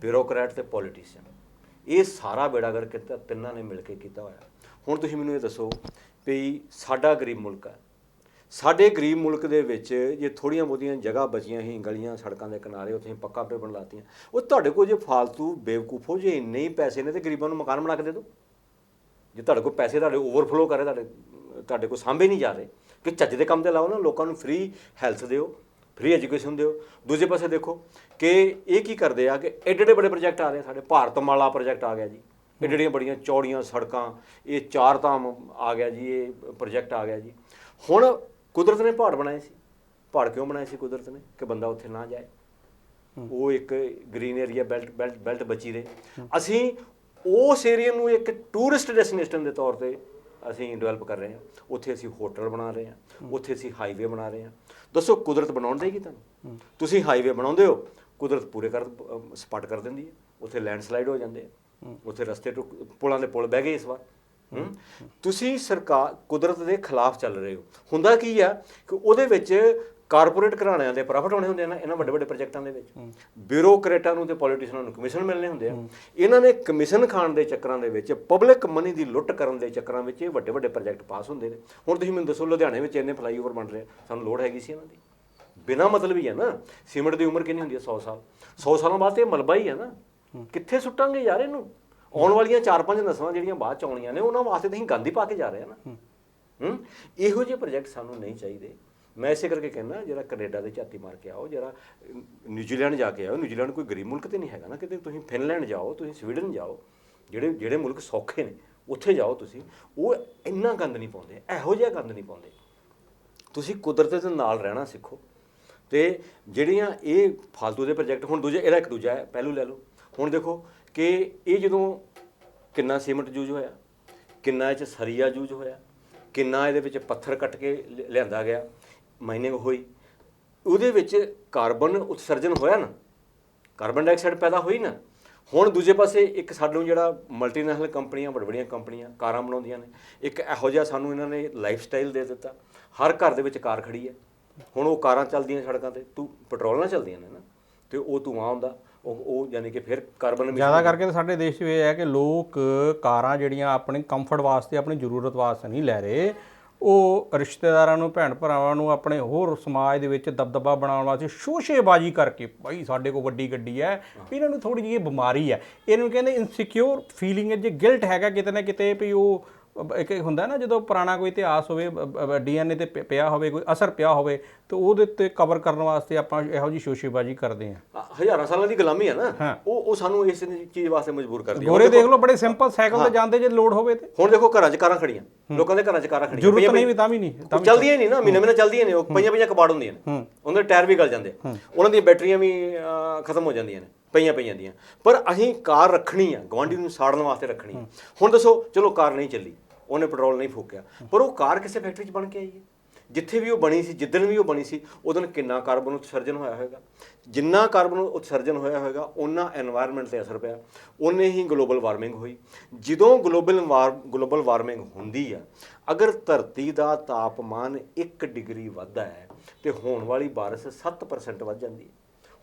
Speaker 2: ਬਿਊਰੋਕਰੈਟ ਤੇ ਪੋਲੀਟੀਸ਼ੀਅਨ। ਇਹ ਸਾਰਾ ਬੇੜਾਗਰ ਕੀਤਾ, ਤਿੰਨਾਂ ਨੇ ਮਿਲ ਕੇ ਕੀਤਾ ਹੋਇਆ। ਹੁਣ ਤੁਸੀਂ ਮੈਨੂੰ ਇਹ ਦੱਸੋ ਵੀ ਸਾਡਾ ਗਰੀਬ ਮੁਲਕ ਹੈ। ਸਾਡੇ ਗਰੀਬ ਮੁਲਕ ਦੇ ਵਿੱਚ ਜੇ ਥੋੜੀਆਂ ਬਹੁਤੀਆਂ ਜਗ੍ਹਾ ਬਚੀਆਂ ਸੀ, ਗਲੀਆਂ, ਸੜਕਾਂ ਦੇ ਕਿਨਾਰੇ, ਉੱਥੇ ਪੱਕਾ ਪੇ ਬਣ ਲਾਤੀਆਂ ਉਹ ਤੁਹਾਡੇ ਕੋਲ ਜੇ ਫਾਲਤੂ ਬੇਵਕੂਫੋ ਜੇ ਇੰਨੇ ਹੀ ਪੈਸੇ ਨੇ ਤੇ ਗਰੀਬਾਂ ਨੂੰ ਮਕਾਨ ਬਣਾ ਕੇ ਦੇ ਦਿਓ। ਜੇ ਤੁਹਾਡੇ ਕੋਲ ਪੈਸੇ ਤੁਹਾਡੇ ਓਵਰਫਲੋ ਕਰੇ, ਤੁਹਾਡੇ ਤੁਹਾਡੇ ਕੋਲ ਸਾਂਭੇ ਨਹੀਂ ਜਾ ਰਹੇ, ਕਿ ਚੱਜ ਦੇ ਕੰਮ ਤੇ ਲਾਓ ਨਾ, ਲੋਕਾਂ ਨੂੰ ਫ੍ਰੀ ਹੈਲਥ ਦਿਓ। ਫ੍ਰੀ ਐਜੂਕੇਸ਼ਨ ਦਿਓ। ਦੂਜੇ ਪਾਸੇ ਦੇਖੋ ਕਿ ਇਹ ਕੀ ਕਰਦੇ ਆ ਕਿ ਐਡੇ ਐਡੇ ਬੜੇ ਪ੍ਰੋਜੈਕਟ ਆ ਰਹੇ ਸਾਡੇ। ਭਾਰਤਮਾਲਾ ਪ੍ਰੋਜੈਕਟ ਆ ਗਿਆ ਜੀ। ਐਡੇ ਐਡੀਆਂ ਬੜੀਆਂ ਚੌੜੀਆਂ ਸੜਕਾਂ ਇਹ ਚਾਰ ਧਾਮ ਆ ਗਿਆ ਜੀ ਇਹ ਪ੍ਰੋਜੈਕਟ ਆ ਗਿਆ ਜੀ। ਹੁਣ ਕੁਦਰਤ ਨੇ ਪਹਾੜ ਬਣਾਏ ਸੀ। ਪਹਾੜ ਕਿਉਂ ਬਣਾਏ ਸੀ ਕੁਦਰਤ ਨੇ? ਕਿ ਬੰਦਾ ਉੱਥੇ ਨਾ ਜਾਏ। ਉਹ ਇੱਕ green area belt belt belt ਬਚੀ ਰਹੇ। ਅਸੀਂ ਉਸ ਏਰੀਆ ਨੂੰ ਇੱਕ ਟੂਰਿਸਟ ਡੈਸਟੀਨੇਸ਼ਨ ਦੇ ਤੌਰ ਤੇ ਅਸੀਂ ਡਿਵੈਲਪ ਕਰ ਰਹੇ ਹਾਂ। ਉੱਥੇ ਅਸੀਂ ਹੋਟਲ ਬਣਾ ਰਹੇ ਹਾਂ। ਉੱਥੇ ਅਸੀਂ ਹਾਈਵੇ ਬਣਾ ਰਹੇ ਹਾਂ। ਦੱਸੋ ਕੁਦਰਤ ਬਣਾਉਣ ਦੇਗੀ ਤੁਹਾਨੂੰ? ਤੁਸੀਂ ਹਾਈਵੇ ਬਣਾਉਂਦੇ ਹੋ ਕੁਦਰਤ ਪੂਰੇ ਕਰ ਸਪਾਟ ਕਰ ਦਿੰਦੀ ਹੈ। ਉੱਥੇ ਲੈਂਡਸਲਾਈਡ ਹੋ ਜਾਂਦੇ ਆ ਉੱਥੇ ਰਸਤੇ ਟੁੱਟ ਪੁਲਾਂ ਦੇ ਪੁਲ ਬਹਿ ਗਏ ਇਸ ਵਾਰ? ਤੁਸੀਂ ਸਰਕਾਰ ਕੁਦਰਤ ਦੇ ਖਿਲਾਫ ਚੱਲ ਰਹੇ ਹੋ। ਹੁੰਦਾ ਕੀ ਆ ਕਿ ਉਹਦੇ ਵਿੱਚ ਕਾਰਪੋਰੇਟ ਘਰਾਣਿਆਂ ਦੇ ਪ੍ਰੋਫਿਟ ਹੋਣੇ ਹੁੰਦੇ ਆ ਨਾ ਇਹਨਾਂ ਵੱਡੇ ਵੱਡੇ ਪ੍ਰੋਜੈਕਟਾਂ ਦੇ ਵਿੱਚ। ਬਿਊਰੋਕਰੇਟਾਂ ਨੂੰ ਤੇ ਪੋਲੀਟੀਸ਼ੀਅਨਾਂ ਨੂੰ ਕਮਿਸ਼ਨ ਮਿਲਨੇ ਹੁੰਦੇ ਆ। ਇਹਨਾਂ ਨੇ ਕਮਿਸ਼ਨ ਖਾਣ ਦੇ ਚੱਕਰਾਂ ਦੇ ਵਿੱਚ ਪਬਲਿਕ ਮਨੀ ਦੀ ਲੁੱਟ ਕਰਨ ਦੇ ਚੱਕਰਾਂ ਵਿੱਚ ਇਹ ਵੱਡੇ ਵੱਡੇ ਪ੍ਰੋਜੈਕਟ ਪਾਸ ਹੁੰਦੇ ਨੇ। ਹੁਣ ਤੁਸੀਂ ਮੈਨੂੰ ਦੱਸੋ ਲੁਧਿਆਣੇ ਵਿੱਚ ਇੰਨੇ ਫਲਾਈਓਵਰ ਬਣ ਰਹੇ ਆ, ਸਾਨੂੰ ਲੋੜ ਹੈਗੀ ਸੀ ਇਹਨਾਂ ਦੀ? ਬਿਨਾ ਮਤਲਬ ਹੀ ਹੈ ਨਾ ਸੀਮਿੰਟ ਦੀ ਉਮਰ ਕਿੰਨੀ ਹੁੰਦੀ ਹੈ 100 ਸਾਲ। 100 ਸਾਲਾਂ ਬਾਅਦ ਤੇ ਇਹ ਮਲਬਾ ਹੀ ਹੈ ਨਾ। ਕਿੱਥੇ ਸੁੱਟਾਂਗੇ ਯਾਰ ਇਹਨੂੰ? ਆਉਣ ਵਾਲੀਆਂ 4-5 ਨਸਲਾਂ ਜਿਹੜੀਆਂ ਬਾਅਦ ਚ ਆਉਣੀਆਂ ਨੇ ਉਹਨਾਂ ਵਾਸਤੇ ਤਾਂ ਅਸੀਂ ਗੰਦ ਹੀ ਪਾ ਕੇ ਜਾ ਰਹੇ ਹਾਂ ਨਾ। ਹੂੰ। ਇਹੋ ਜਿਹੇ ਪ੍ਰੋਜੈਕਟ ਸਾਨੂੰ ਨਹੀਂ ਚਾਹੀਦੇ। ਮੈਂ ਇਸੇ ਕਰਕੇ ਕਹਿੰਦਾ, ਜਿਹੜਾ ਕੈਨੇਡਾ ਦੇ ਝਾਤੀ ਮਾਰ ਕੇ ਆਓ, ਜਿਹੜਾ ਨਿਊਜ਼ੀਲੈਂਡ ਜਾ ਕੇ ਆਓ, ਨਿਊਜ਼ੀਲੈਂਡ ਕੋਈ ਗਰੀਬ ਮੁਲਕ ਤੇ ਨਹੀਂ ਹੈਗਾ ਨਾ ਕਿਤੇ। ਤੁਸੀਂ ਫਿਨਲੈਂਡ ਜਾਓ, ਤੁਸੀਂ ਸਵੀਡਨ ਜਾਓ, ਜਿਹੜੇ ਜਿਹੜੇ ਮੁਲਕ ਸੌਖੇ ਨੇ, ਉੱਥੇ ਜਾਓ ਤੁਸੀਂ। ਉਹ ਇੰਨਾ ਗੰਦ ਨਹੀਂ ਪਾਉਂਦੇ, ਇਹੋ ਜਿਹਾ ਗੰਦ ਨਹੀਂ ਪਾਉਂਦੇ। ਤੁਸੀਂ ਕੁਦਰਤ ਦੇ ਨਾਲ ਰਹਿਣਾ ਸਿੱਖੋ। ਤੇ ਜਿਹੜੀਆਂ ਇਹ ਫालतू ਦੇ ਪ੍ਰੋਜੈਕਟ ਹੁਣ ਦੂਜੇ, ਇਹਦਾ ਇੱਕ ਦੂਜਾ ਹੈ, ਪਹਿਲੂ ਲੈ ਲਓ। ਹੁਣ ਦੇਖੋ ਕਿ ਇਹ ਜਦੋਂ ਕਿੰਨਾ ਸੀਮੈਂਟ ਯੂਜ਼ ਹੋਇਆ, ਕਿੰਨਾ ਇਹ ਚ ਸਰੀਆ ਯੂਜ਼ ਹੋਇਆ, ਕਿੰਨਾ ਇਹਦੇ ਵਿੱਚ ਪੱਥਰ ਕੱਟ ਕੇ ਲਿ- ਲਿਆਂਦਾ ਗਿਆ ਮਾਈਨਿੰਗ ਹੋਈ। ਉਹਦੇ ਵਿੱਚ ਕਾਰਬਨ ਉਤਸਰਜਨ ਹੋਇਆ ਨਾ ਕਾਰਬਨ ਡਾਈਆਕਸਾਈਡ ਪੈਦਾ ਹੋਈ ਨਾ ਹੁਣ ਦੂਜੇ ਪਾਸੇ ਇੱਕ ਸਾਨੂੰ ਜਿਹੜਾ ਮਲਟੀਨੈਸ਼ਨਲ ਕੰਪਨੀਆਂ ਵੱਡ ਵੱਡੀਆਂ ਕੰਪਨੀਆਂ ਕਾਰਾਂ ਬਣਾਉਂਦੀਆਂ ਨੇ ਇੱਕ ਇਹੋ ਜਿਹਾ ਸਾਨੂੰ ਇਹਨਾਂ ਨੇ ਲਾਈਫ ਸਟਾਈਲ ਦੇ ਦਿੱਤਾ। ਹਰ ਘਰ ਦੇ ਵਿੱਚ ਕਾਰ ਖੜੀ ਹੈ। ਹੁਣ ਉਹ ਕਾਰਾਂ ਚੱਲਦੀਆਂ ਸੜਕਾਂ ਤੇ ਤੂੰ ਪੈਟਰੋਲ ਨਾਲ ਚੱਲਦੀਆਂ ਨੇ ਨਾ ਤੇ ਉਹ ਧੂਆਂ ਹੁੰਦਾ ਉਹ ਉਹ ਯਾਨੀ ਕਿ ਫਿਰ ਕਾਰਬਨ
Speaker 1: ਜ਼ਿਆਦਾ ਕਰਕੇ ਤਾਂ ਸਾਡੇ ਦੇਸ਼ 'ਚ ਇਹ ਹੈ ਕਿ ਲੋਕ ਕਾਰਾਂ ਜਿਹੜੀਆਂ ਆਪਣੇ ਕੰਫਰਟ ਵਾਸਤੇ ਆਪਣੀ ਜ਼ਰੂਰਤ ਵਾਸਤੇ ਨਹੀਂ ਲੈ ਰਹੇ ਉਹ ਰਿਸ਼ਤੇਦਾਰਾਂ ਨੂੰ ਭੈਣ ਭਰਾਵਾਂ ਨੂੰ ਆਪਣੇ ਹੋਰ ਸਮਾਜ ਦੇ ਵਿੱਚ ਦਬਦਬਾ ਬਣਾਉਣ ਵਾਸਤੇ ਸ਼ੋਸ਼ੇਬਾਜ਼ੀ ਕਰਕੇ ਭਾਈ ਸਾਡੇ ਕੋਲ ਵੱਡੀ ਗੱਡੀ ਹੈ ਇਹਨਾਂ ਨੂੰ ਥੋੜੀ ਜਿਹੀ ਬਿਮਾਰੀ ਹੈ। ਇਹਨੂੰ ਕਹਿੰਦੇ ਇਨਸਿਕਿਉਰ ਫੀਲਿੰਗ ਹੈ ਜੇ ਗਿਲਟ ਹੈਗਾ ਕਿਤੇ ਨਾ ਕਿਤੇ ਵੀ ਉਹ ਇੱਕ ਹੁੰਦਾ ਨਾ ਜਦੋਂ ਪੁਰਾਣਾ ਕੋਈ ਇਤਿਹਾਸ ਹੋਵੇ ਡੀਐਨਏ ਤੇ ਪਿਆ ਹੋਵੇ ਕੋਈ ਅਸਰ ਪਿਆ ਹੋਵੇ ਤੇ ਉਹਦੇ ਉੱਤੇ ਕਵਰ ਕਰਨ ਵਾਸਤੇ ਆਪਾਂ ਇਹੋ ਜਿਹੀ ਸ਼ੋਸ਼ੇਬਾਜ਼ੀ ਕਰਦੇ
Speaker 2: ਆ, ਹਜ਼ਾਰਾਂ ਸਾਲਾਂ ਦੀ ਗੁਲਾਮੀ ਹੈ ਨਾ। ਉਹ ਉਹ ਸਾਨੂੰ ਇਸ ਚੀਜ਼ ਵਾਸਤੇ ਮਜਬੂਰ ਕਰਦੀ ਹੈ
Speaker 1: ਗੋਰੇ ਦੇਖ ਲਓ ਬੜੇ ਸਿੰਪਲ ਸਾਈਕਲ ਤੇ ਜਾਂਦੇ ਜੇ ਲੋਡ ਹੋਵੇ ਤੇ।
Speaker 2: ਹੁਣ ਦੇਖੋ ਘਰਾਂ 'ਚ ਕਾਰਾਂ ਖੜੀਆਂ। ਲੋਕਾਂ ਦੇ ਘਰਾਂ 'ਚ ਕਾਰਾਂ ਖੜੀਆਂ।
Speaker 1: ਜ਼ਰੂਰਤ ਨਹੀਂ ਵੀ ਤਾਂ ਵੀ ਨਹੀਂ
Speaker 2: ਚੱਲਦੀਆਂ ਹੀ ਨਹੀਂ ਨਾ ਮਹੀਨੇ ਮਹੀਨੇ ਚੱਲਦੀਆਂ ਨੇ ਉਹ ਪਈਆਂ ਪਈਆਂ ਕਬਾੜ ਹੁੰਦੀਆਂ ਨੇ। ਉਹਨਾਂ ਦੇ ਟਾਇਰ ਵੀ ਗਲ ਜਾਂਦੇ। ਆ। ਉਹਨਾਂ ਦੀਆਂ ਬੈਟਰੀਆਂ ਵੀ ਖਤਮ ਹੋ ਜਾਂਦੀਆਂ ਨੇ। ਪਈਆਂ ਪਈਆਂ ਦੀਆਂ। ਪਰ ਅਸੀਂ ਕਾਰ ਰੱਖਣੀ ਆ ਗਵਾਂਢੀ ਨੂੰ ਸਾੜਨ ਵਾਸਤੇ ਰੱਖਣੀ ਆ। ਹੁਣ ਦੱਸੋ, ਚਲੋ ਕਾਰ ਨਹੀਂ ਚੱਲੀ, ਉਹਨੇ ਪੈਟਰੋਲ ਨਹੀਂ ਫੂਕਿਆ। ਪਰ ਉਹ ਕਾਰ ਕਿਸੇ ਫੈਕਟਰੀ 'ਚ ਬਣ ਕੇ ਆਈ ਹੈ। ਜਿੱਥੇ ਵੀ ਉਹ ਬਣੀ ਸੀ, ਜਿੱਦਣ ਵੀ ਉਹ ਬਣੀ ਸੀ ਉਦੋਂ ਕਿੰਨਾ ਕਾਰਬਨ ਉਤਸਰਜਨ ਹੋਇਆ ਹੋਵੇਗਾ ਜਿੰਨਾ ਕਾਰਬਨ ਉਤਸਰਜਨ ਹੋਇਆ ਹੋਵੇਗਾ ਉਹਨਾਂ এনवायरमेंट ਤੇ ਅਸਰ ਪਿਆ। ਉਹਨੇ ਹੀ ਗਲੋਬਲ ਵਾਰਮਿੰਗ ਹੋਈ। ਜਦੋਂ ਗਲੋਬਲ ਗਲੋਬਲ ਵਾਰਮਿੰਗ ਹੁੰਦੀ ਆ, ਅਗਰ ਧਰਤੀ ਦਾ ਤਾਪਮਾਨ 1 ਡਿਗਰੀ ਵਧਦਾ ਹੈ, ਤੇ ਹੋਣ ਵਾਲੀ ਬਾਰਿਸ਼ 7% ਵੱਧ ਜਾਂਦੀ ਹੈ।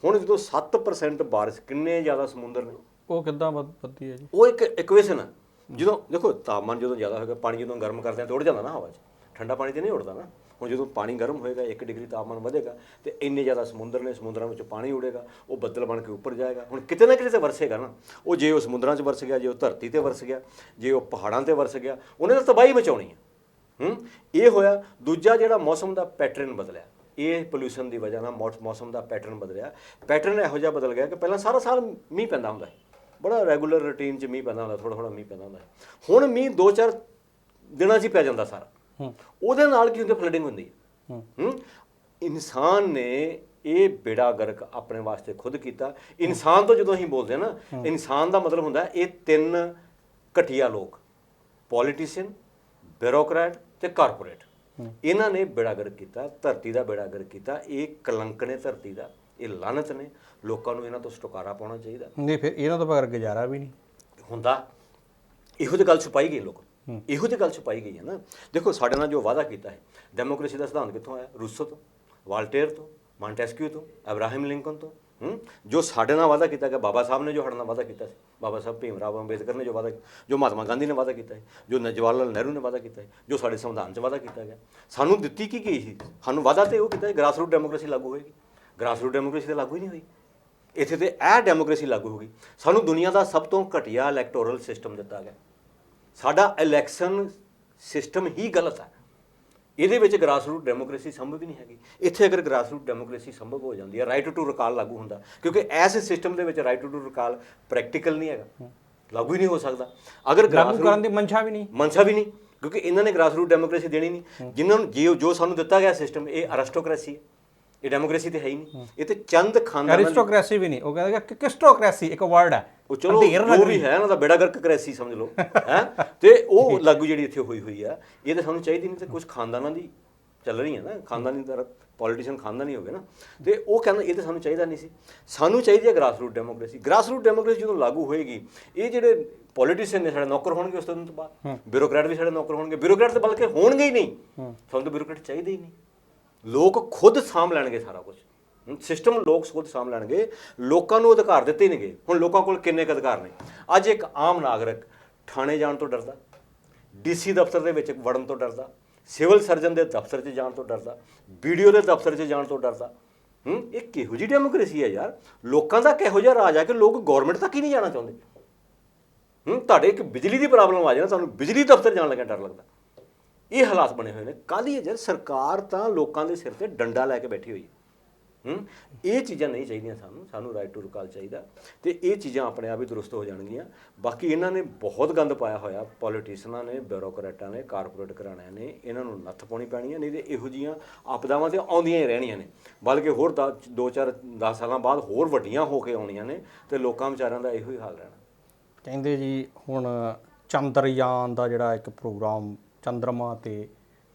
Speaker 2: ਹੁਣ ਜਦੋਂ 7% ਬਾਰਿਸ਼ ਕਿੰਨੇ ਜ਼ਿਆਦਾ ਸਮੁੰਦਰ ਨੇ?
Speaker 1: ਉਹ ਕਿੱਦਾਂ ਵੱਧ- ਵੱਧਦੀ ਹੈ ਜੀ?
Speaker 2: ਉਹ ਇੱਕ ਇਕੁਏਸ਼ਨ ਆ। ਜਦੋਂ ਦੇਖੋ ਤਾਪਮਾਨ ਜਦੋਂ ਜ਼ਿਆਦਾ ਹੋਏਗਾ ਪਾਣੀ ਜਦੋਂ ਗਰਮ ਕਰਦੇ ਆ ਤਾਂ ਉੱਡ ਜਾਂਦਾ ਨਾ ਹਵਾ 'ਚ। ਠੰਡਾ ਪਾਣੀ ਤੇ ਨਹੀਂ ਉੱਡਦਾ ਨਾ। ਹੁਣ ਜਦੋਂ ਪਾਣੀ ਗਰਮ ਹੋਏਗਾ 1 ਡਿਗਰੀ ਤਾਪਮਾਨ ਵਧੇਗਾ ਤੇ ਇੰਨੇ ਜ਼ਿਆਦਾ ਸਮੁੰਦਰ ਨੇ ਸਮੁੰਦਰਾਂ ਵਿੱਚ ਪਾਣੀ ਉਡੇਗਾ ਉਹ ਬੱਦਲ ਬਣ ਕੇ ਉੱਪਰ ਜਾਏਗਾ। ਹੁਣ ਕਿਤੇ ਨਾ ਕਿਤੇ ਤੇ ਵਰਸੇਗਾ ਨਾ। ਉਹ ਜੇ ਉਹ ਸਮੁੰਦਰਾਂ 'ਚ ਵਰਸ ਗਿਆ ਜੇ ਉਹ ਧਰਤੀ ਤੇ ਵਰਸ ਗਿਆ ਜੇ ਉਹ ਪਹਾੜਾਂ ਤੇ ਵਰਸ ਗਿਆ ਉਹਨੇ ਤਾਂ ਤਬਾਹੀ ਮਚਾਉਣੀ ਹੈ ਹੂੰ? ਇਹ ਹੋਇਆ ਦੂਜਾ ਜਿਹੜਾ ਮੌਸਮ ਦਾ ਪੈਟਰਨ ਬਦਲਿਆ। ਇਹ ਪੋਲੂਸ਼ਨ ਦੀ ਵਜ੍ਹਾ ਨਾਲ ਮੌਸ- ਮੌਸਮ ਦਾ ਪੈਟਰਨ ਬਦਲਿਆ। ਪੈਟਰਨ ਇਹੋ ਜਿਹਾ ਬਦਲ ਗਿਆ ਕਿ ਪਹਿਲਾਂ ਸਾਰਾ ਸਾਲ ਮੀਂਹ ਪੈਂਦਾ ਹੁੰਦਾ ਸੀ। ਬੜਾ ਰੈਗੂਲਰ ਰੁਟੀਨ 'ਚ ਮੀਂਹ ਪੈਂਦਾ ਹੁੰਦਾ ਥੋੜਾ ਥੋੜਾ ਮੀਂਹ ਪੈਂਦਾ ਹੁੰਦਾ। ਹੁਣ ਮੀਂਹ 2-4 ਦਿਨਾਂ 'ਚ ਹੀ ਪੈ ਜਾਂਦਾ ਸਾਰਾ। ਉਹਦੇ ਨਾਲ ਕੀ ਹੁੰਦਾ ਫਲੱਡਿੰਗ ਹੁੰਦੀ ਹੈ। ਹੂੰ? ਇਨਸਾਨ ਨੇ ਇਹ ਬੇੜਾ ਗਰਕ ਆਪਣੇ ਵਾਸਤੇ ਖੁਦ ਕੀਤਾ। ਇਨਸਾਨ ਤੋਂ ਜਦੋਂ ਅਸੀਂ ਬੋਲਦੇ ਹਾਂ ਨਾ ਇਨਸਾਨ ਦਾ ਮਤਲਬ ਹੁੰਦਾ ਇਹ ਤਿੰਨ ਘਟੀਆ ਲੋਕ। ਪੋਲੀਟੀਸ਼ੀਅਨ ਬਿਊਰੋਕਰੈਟ ਤੇ ਕਾਰਪੋਰੇਟ ਇਹਨਾਂ ਨੇ ਬੇੜਾ ਗਰਕ ਕੀਤਾ ਧਰਤੀ ਦਾ ਬੇੜਾ ਗਰਕ ਕੀਤਾ ਇਹ ਕਲੰਕ ਨੇ ਧਰਤੀ ਦਾ ਇਹ ਲਾਨਤ ਨੇ ਲੋਕਾਂ ਨੂੰ ਇਹਨਾਂ ਤੋਂ ਛੁਟਕਾਰਾ ਪਾਉਣਾ ਚਾਹੀਦਾ।
Speaker 1: ਨਹੀਂ ਫਿਰ ਇਹਨਾਂ ਤੋਂ ਬਗੈਰ ਗੁਜ਼ਾਰਾ ਵੀ ਨਹੀਂ।
Speaker 2: ਹੁੰਦਾ। ਇਹੋ ਜਿਹੀ ਗੱਲ ਛੁਪਾਈ ਗਈ ਲੋਕ। ਇਹੋ ਜਿਹੀ ਗੱਲ ਛੁਪਾਈ ਗਈ ਹੈ ਨਾ। ਦੇਖੋ ਸਾਡੇ ਨਾਲ ਜੋ ਵਾਅਦਾ ਕੀਤਾ ਹੈ ਡੈਮੋਕ੍ਰੇਸੀ ਦਾ ਸਿਧਾਂਤ ਕਿੱਥੋਂ ਆਇਆ? ਰੂਸੋ ਤੋਂ ਵਾਲਟੇਰ ਤੋਂ ਮਾਂਟੈਸਕਿਊ ਤੋਂ ਅਬਰਾਹਮ ਲਿੰਕਨ ਤੋਂ। ਹੂੰ? ਜੋ ਸਾਡੇ ਨਾਲ ਵਾਅਦਾ ਕੀਤਾ ਗਿਆ, ਬਾਬਾ ਸਾਹਿਬ ਨੇ ਜੋ ਸਾਡੇ ਨਾਲ ਵਾਅਦਾ ਕੀਤਾ ਸੀ। ਬਾਬਾ ਸਾਹਿਬ ਭੀਮ ਰਾਵ ਅੰਬੇਦਕਰ ਨੇ ਜੋ ਵਾਅਦਾ ਜੋ ਮਹਾਤਮਾ ਗਾਂਧੀ ਨੇ ਵਾਅਦਾ ਕੀਤਾ ਹੈ, ਜੋ ਨ- ਜਵਾਹਰ ਲਾਲ ਨਹਿਰੂ ਨੇ ਵਾਅਦਾ ਕੀਤਾ ਹੈ, ਜੋ ਸਾਡੇ ਸੰਵਿਧਾਨ 'ਚ ਵਾਅਦਾ ਕੀਤਾ ਗਿਆ। ਸਾਨੂੰ ਦਿੱਤੀ ਕੀ ਗਈ ਸੀ? ਸਾਨੂੰ ਵਾਅਦਾ ਤੇ ਉਹ ਕੀਤਾ ਗ੍ਰਾਸ ਰੂਟ ਡੈਮੋਕ੍ਰੇਸੀ ਲਾਗੂ ਹੋਏਗੀ। ਗ੍ਰਾਸ ਰੂਟ ਡੈਮੋਕ੍ਰੇਸੀ ਤੇ ਲਾਗੂ ਹੀ ਨਹੀਂ ਹੋਈ। ਇੱਥੇ ਤੇ ਇਹ ਡੈਮੋਕ੍ਰੇਸੀ ਲਾਗੂ ਹੋ ਗਈ। ਸਾਨੂੰ ਦੁਨੀਆ ਦਾ ਸਭ ਤੋਂ ਘਟੀਆ ਇਲੈਕਟੋਰਲ ਸਿਸਟਮ ਦਿੱਤਾ ਗਿਆ। ਸਾਡਾ ਇਲੈਕਸ਼ਨ ਸਿਸਟਮ ਹੀ ਗਲਤ ਹੈ। ਇਹਦੇ ਵਿੱਚ ਗ੍ਰਾਸਰੂਟ ਡੈਮੋਕ੍ਰੇਸੀ ਸੰਭਵ ਹੀ ਨਹੀਂ ਹੈਗੀ। ਇੱਥੇ ਅਗਰ ਗ੍ਰਾਸਰੂਟ ਡੈਮੋਕ੍ਰੇਸੀ ਸੰਭਵ ਹੋ ਜਾਂਦੀ ਹੈ ਰਾਈਟ ਟੂ ਰਿਕਾਲ ਲਾਗੂ ਹੁੰਦਾ ਕਿਉਂਕਿ ਐਸ ਸਿਸਟਮ ਦੇ ਵਿੱਚ ਰਾਈਟ ਟੂ ਰਿਕਾਲ ਪ੍ਰੈਕਟੀਕਲ ਨਹੀਂ ਹੈਗਾ। ਲਾਗੂ ਹੀ ਨਹੀਂ ਹੋ ਸਕਦਾ। ਅਗਰ grassroot-
Speaker 1: ਕਰਨ ਦੀ ਮਨਸ਼ਾ ਵੀ ਨਹੀਂ।
Speaker 2: ਮਨਸ਼ਾ ਵੀ ਨਹੀਂ। ਕਿਉਂਕਿ ਇਹਨਾਂ ਨੇ ਗ੍ਰਾਸਰੂਟ ਡੈਮੋਕ੍ਰੇਸੀ ਦੇਣੀ ਨਹੀਂ। ਜਿਨ੍ਹਾਂ ਨੂੰ ਜੋ ਸਾਨੂੰ ਦਿੱਤਾ ਗਿਆ ਸਿਸਟਮ ਇਹ ਅਰਿਸਟੋਕ੍ਰੇਸੀ ਹੈ। ਇਹ ਡੈਮੋਕ੍ਰੇਸੀ ਤੇ ਹੈ ਹੀ ਨਹੀਂ। ਇਹ ਤੇ ਚੰਦ ਖਾਨਦਾਨਾਂ ਦੀ
Speaker 1: ਐਰਿਸਟੋਕ੍ਰੇਸੀ ਵੀ ਨਹੀਂ। ਉਹ ਕਹਿੰਦਾ ਕਿ ਕਿਸਟੋਕ੍ਰੇਸੀ ਇੱਕ ਵਰਡ ਹੈ।
Speaker 2: ਉਹ ਚਲੋ
Speaker 1: ਨਗਰੀ।
Speaker 2: ਵੀ ਹੈ ਇਹਨਾਂ ਦਾ ਬੇੜਾ ਗਰਕ ਕ੍ਰੈਸੀ ਸਮਝ ਲਓ। ਹੈ? ਤੇ ਉਹ ਲਾਗੂ ਜਿਹੜੀ ਇੱਥੇ ਹੋਈ ਹੋਈ ਆ ਇਹ ਤਾਂ ਸਾਨੂੰ ਚਾਹੀਦੀ ਨਹੀਂ ਤੇ ਕੁਝ ਖਾਨਦਾਨਾਂ ਦੀ ਚੱਲ ਰਹੀ ਹੈ ਨਾ। ਖਾਨਦਾਨੀ ਤਰ੍ਹਾਂ ਪੋਲੀਟੀਸ਼ੀਅਨ ਖਾਨਦਾਨੀ ਹੋ ਗਏ ਨਾ। ਤੇ ਉਹ ਕਹਿੰਦਾ ਇਹ ਤਾਂ ਸਾਨੂੰ ਚਾਹੀਦਾ ਨਹੀਂ ਸੀ। ਸਾਨੂੰ ਚਾਹੀਦੀ ਹੈ ਗ੍ਰਾਸਰੂਟ ਡੈਮੋਕ੍ਰੇਸੀ ਗ੍ਰਾਸਰੂਟ ਡੈਮੋਕ੍ਰੇਸੀ ਜਦੋਂ ਲਾਗੂ ਹੋਏਗੀ ਇਹ ਜਿਹੜੇ ਪੋਲੀਟੀਸ਼ੀਅਨ ਨੇ ਸਾਡੇ ਨੌਕਰ ਹੋਣਗੇ ਉਸ ਤੋਂ ਬਾਅਦ। ਬਿਊਰੋਕਰੈਟ ਵੀ ਸਾਡੇ ਨੌਕਰ ਹੋਣਗੇ। ਬਿਊਰੋਕਰੈਟ ਤਾਂ ਬਲਕਿ ਹੋਣਗੇ ਹੀ ਨਹੀਂ। ਸਾਨੂੰ ਤਾਂ ਬਿਊਰੋਕਰੈਟ ਚਾਹੀਦੇ ਹੀ ਨਹੀਂ। ਲੋਕ ਖੁਦ ਸਾਂਭ ਲੈਣਗੇ ਸਾਰਾ ਕੁਝ ਸਿਸਟਮ ਲੋਕ ਖੁਦ ਸਾਂਭ ਲੈਣਗੇ, ਲੋਕਾਂ ਨੂੰ ਅਧਿਕਾਰ ਦਿੱਤੇ ਹੀ ਨੇਗੇ। ਹੁਣ ਲੋਕਾਂ ਕੋਲ ਕਿੰਨੇ ਕੁ ਅਧਿਕਾਰ ਨੇ? ਅੱਜ ਇੱਕ ਆਮ ਨਾਗਰਿਕ ਥਾਣੇ ਜਾਣ ਤੋਂ ਡਰਦਾ ਡੀਸੀ ਦਫ਼ਤਰ ਦੇ ਵਿੱਚ ਵੜਨ ਤੋਂ ਡਰਦਾ, ਸਿਵਲ ਸਰਜਨ ਦੇ ਦਫ਼ਤਰ 'ਚ ਜਾਣ ਤੋਂ ਡਰਦਾ ਵੀਡੀਓ ਦੇ ਦਫ਼ਤਰ 'ਚ ਜਾਣ ਤੋਂ ਡਰਦਾ। ਹੂੰ, ਇਹ ਕਿਹੋ ਜਿਹੀ ਡੈਮੋਕ੍ਰੇਸੀ ਹੈ ਯਾਰ? ਲੋਕਾਂ ਦਾ ਕਿਹੋ ਜਿਹਾ ਰਾਜ ਹੈ ਕਿ ਲੋਕ ਗਵਰਨਮੈਂਟ ਤੱਕ ਹੀ ਨਹੀਂ ਜਾਣਾ ਚਾਹੁੰਦੇ? ਹੂੰ, ਤੁਹਾਡੇ ਇੱਕ ਬਿਜਲੀ ਦੀ ਪ੍ਰੋਬਲਮ ਆ ਜਾਏ ਨਾ ਤੁਹਾਨੂੰ ਬਿਜਲੀ ਦਫ਼ਤਰ ਜਾਣ ਲੱਗਿਆ ਡਰ ਲੱਗਦਾ। ਇਹ ਹਾਲਾਤ ਬਣੇ ਹੋਏ ਨੇ। ਕੱਲ੍ਹ ਹੀ ਜਦ ਸਰਕਾਰ ਤਾਂ ਲੋਕਾਂ ਦੇ ਸਿਰ ਤੇ ਡੰਡਾ ਲੈ ਕੇ ਬੈਠੀ ਹੋਈ ਹੈ। ਹੂੰ? ਇਹ ਚੀਜ਼ਾਂ ਨਹੀਂ ਚਾਹੀਦੀਆਂ ਸਾਨੂੰ। ਸਾਨੂੰ ਰਾਈਟ ਟੂ ਰਿਕਾਲ ਚਾਹੀਦਾ। ਤੇ ਇਹ ਚੀਜ਼ਾਂ ਆਪਣੇ ਆਪ ਹੀ ਦਰੁਸਤ ਹੋ ਜਾਣਗੀਆਂ। ਬਾਕੀ ਇਹਨਾਂ ਨੇ ਬਹੁਤ ਗੰਦ ਪਾਇਆ ਹੋਇਆ। ਪੋਲੀਟੀਸ਼ੀਅਨਾਂ ਨੇ ਬਿਊਰੋਕਰੇਟਾਂ ਨੇ ਕਾਰਪੋਰੇਟ ਘਰਾਣਿਆਂ ਨੇ, ਇਹਨਾਂ ਨੂੰ ਨੱਥ ਪਾਉਣੀ ਪੈਣੀ ਹੈ। ਨਹੀਂ ਤੇ ਇਹੋ ਜੀਆਂ ਆਪਦਾਵਾਂ ਤੇ ਆਉਂਦੀਆਂ ਹੀ ਰਹਿਣੀਆਂ ਨੇ। ਬਲਕਿ ਹੋਰ 2 4 10 ਸਾਲਾਂ ਬਾਅਦ ਹੋਰ ਵੱਡੀਆਂ ਹੋ ਕੇ ਆਉਣੀਆਂ ਨੇ ਤੇ ਲੋਕਾਂ ਵਿਚਾਰਿਆਂ ਦਾ ਇਹੋ ਹੀ ਹਾਲ ਰਹਿਣਾ।
Speaker 1: ਕਹਿੰਦੇ ਜੀ ਹੁਣ ਚੰਦਰਯਾਨ ਦਾ ਜਿਹੜਾ ਇੱਕ ਪ੍ਰੋਗਰਾਮ ਚੰਦਰਮਾ ਤੇ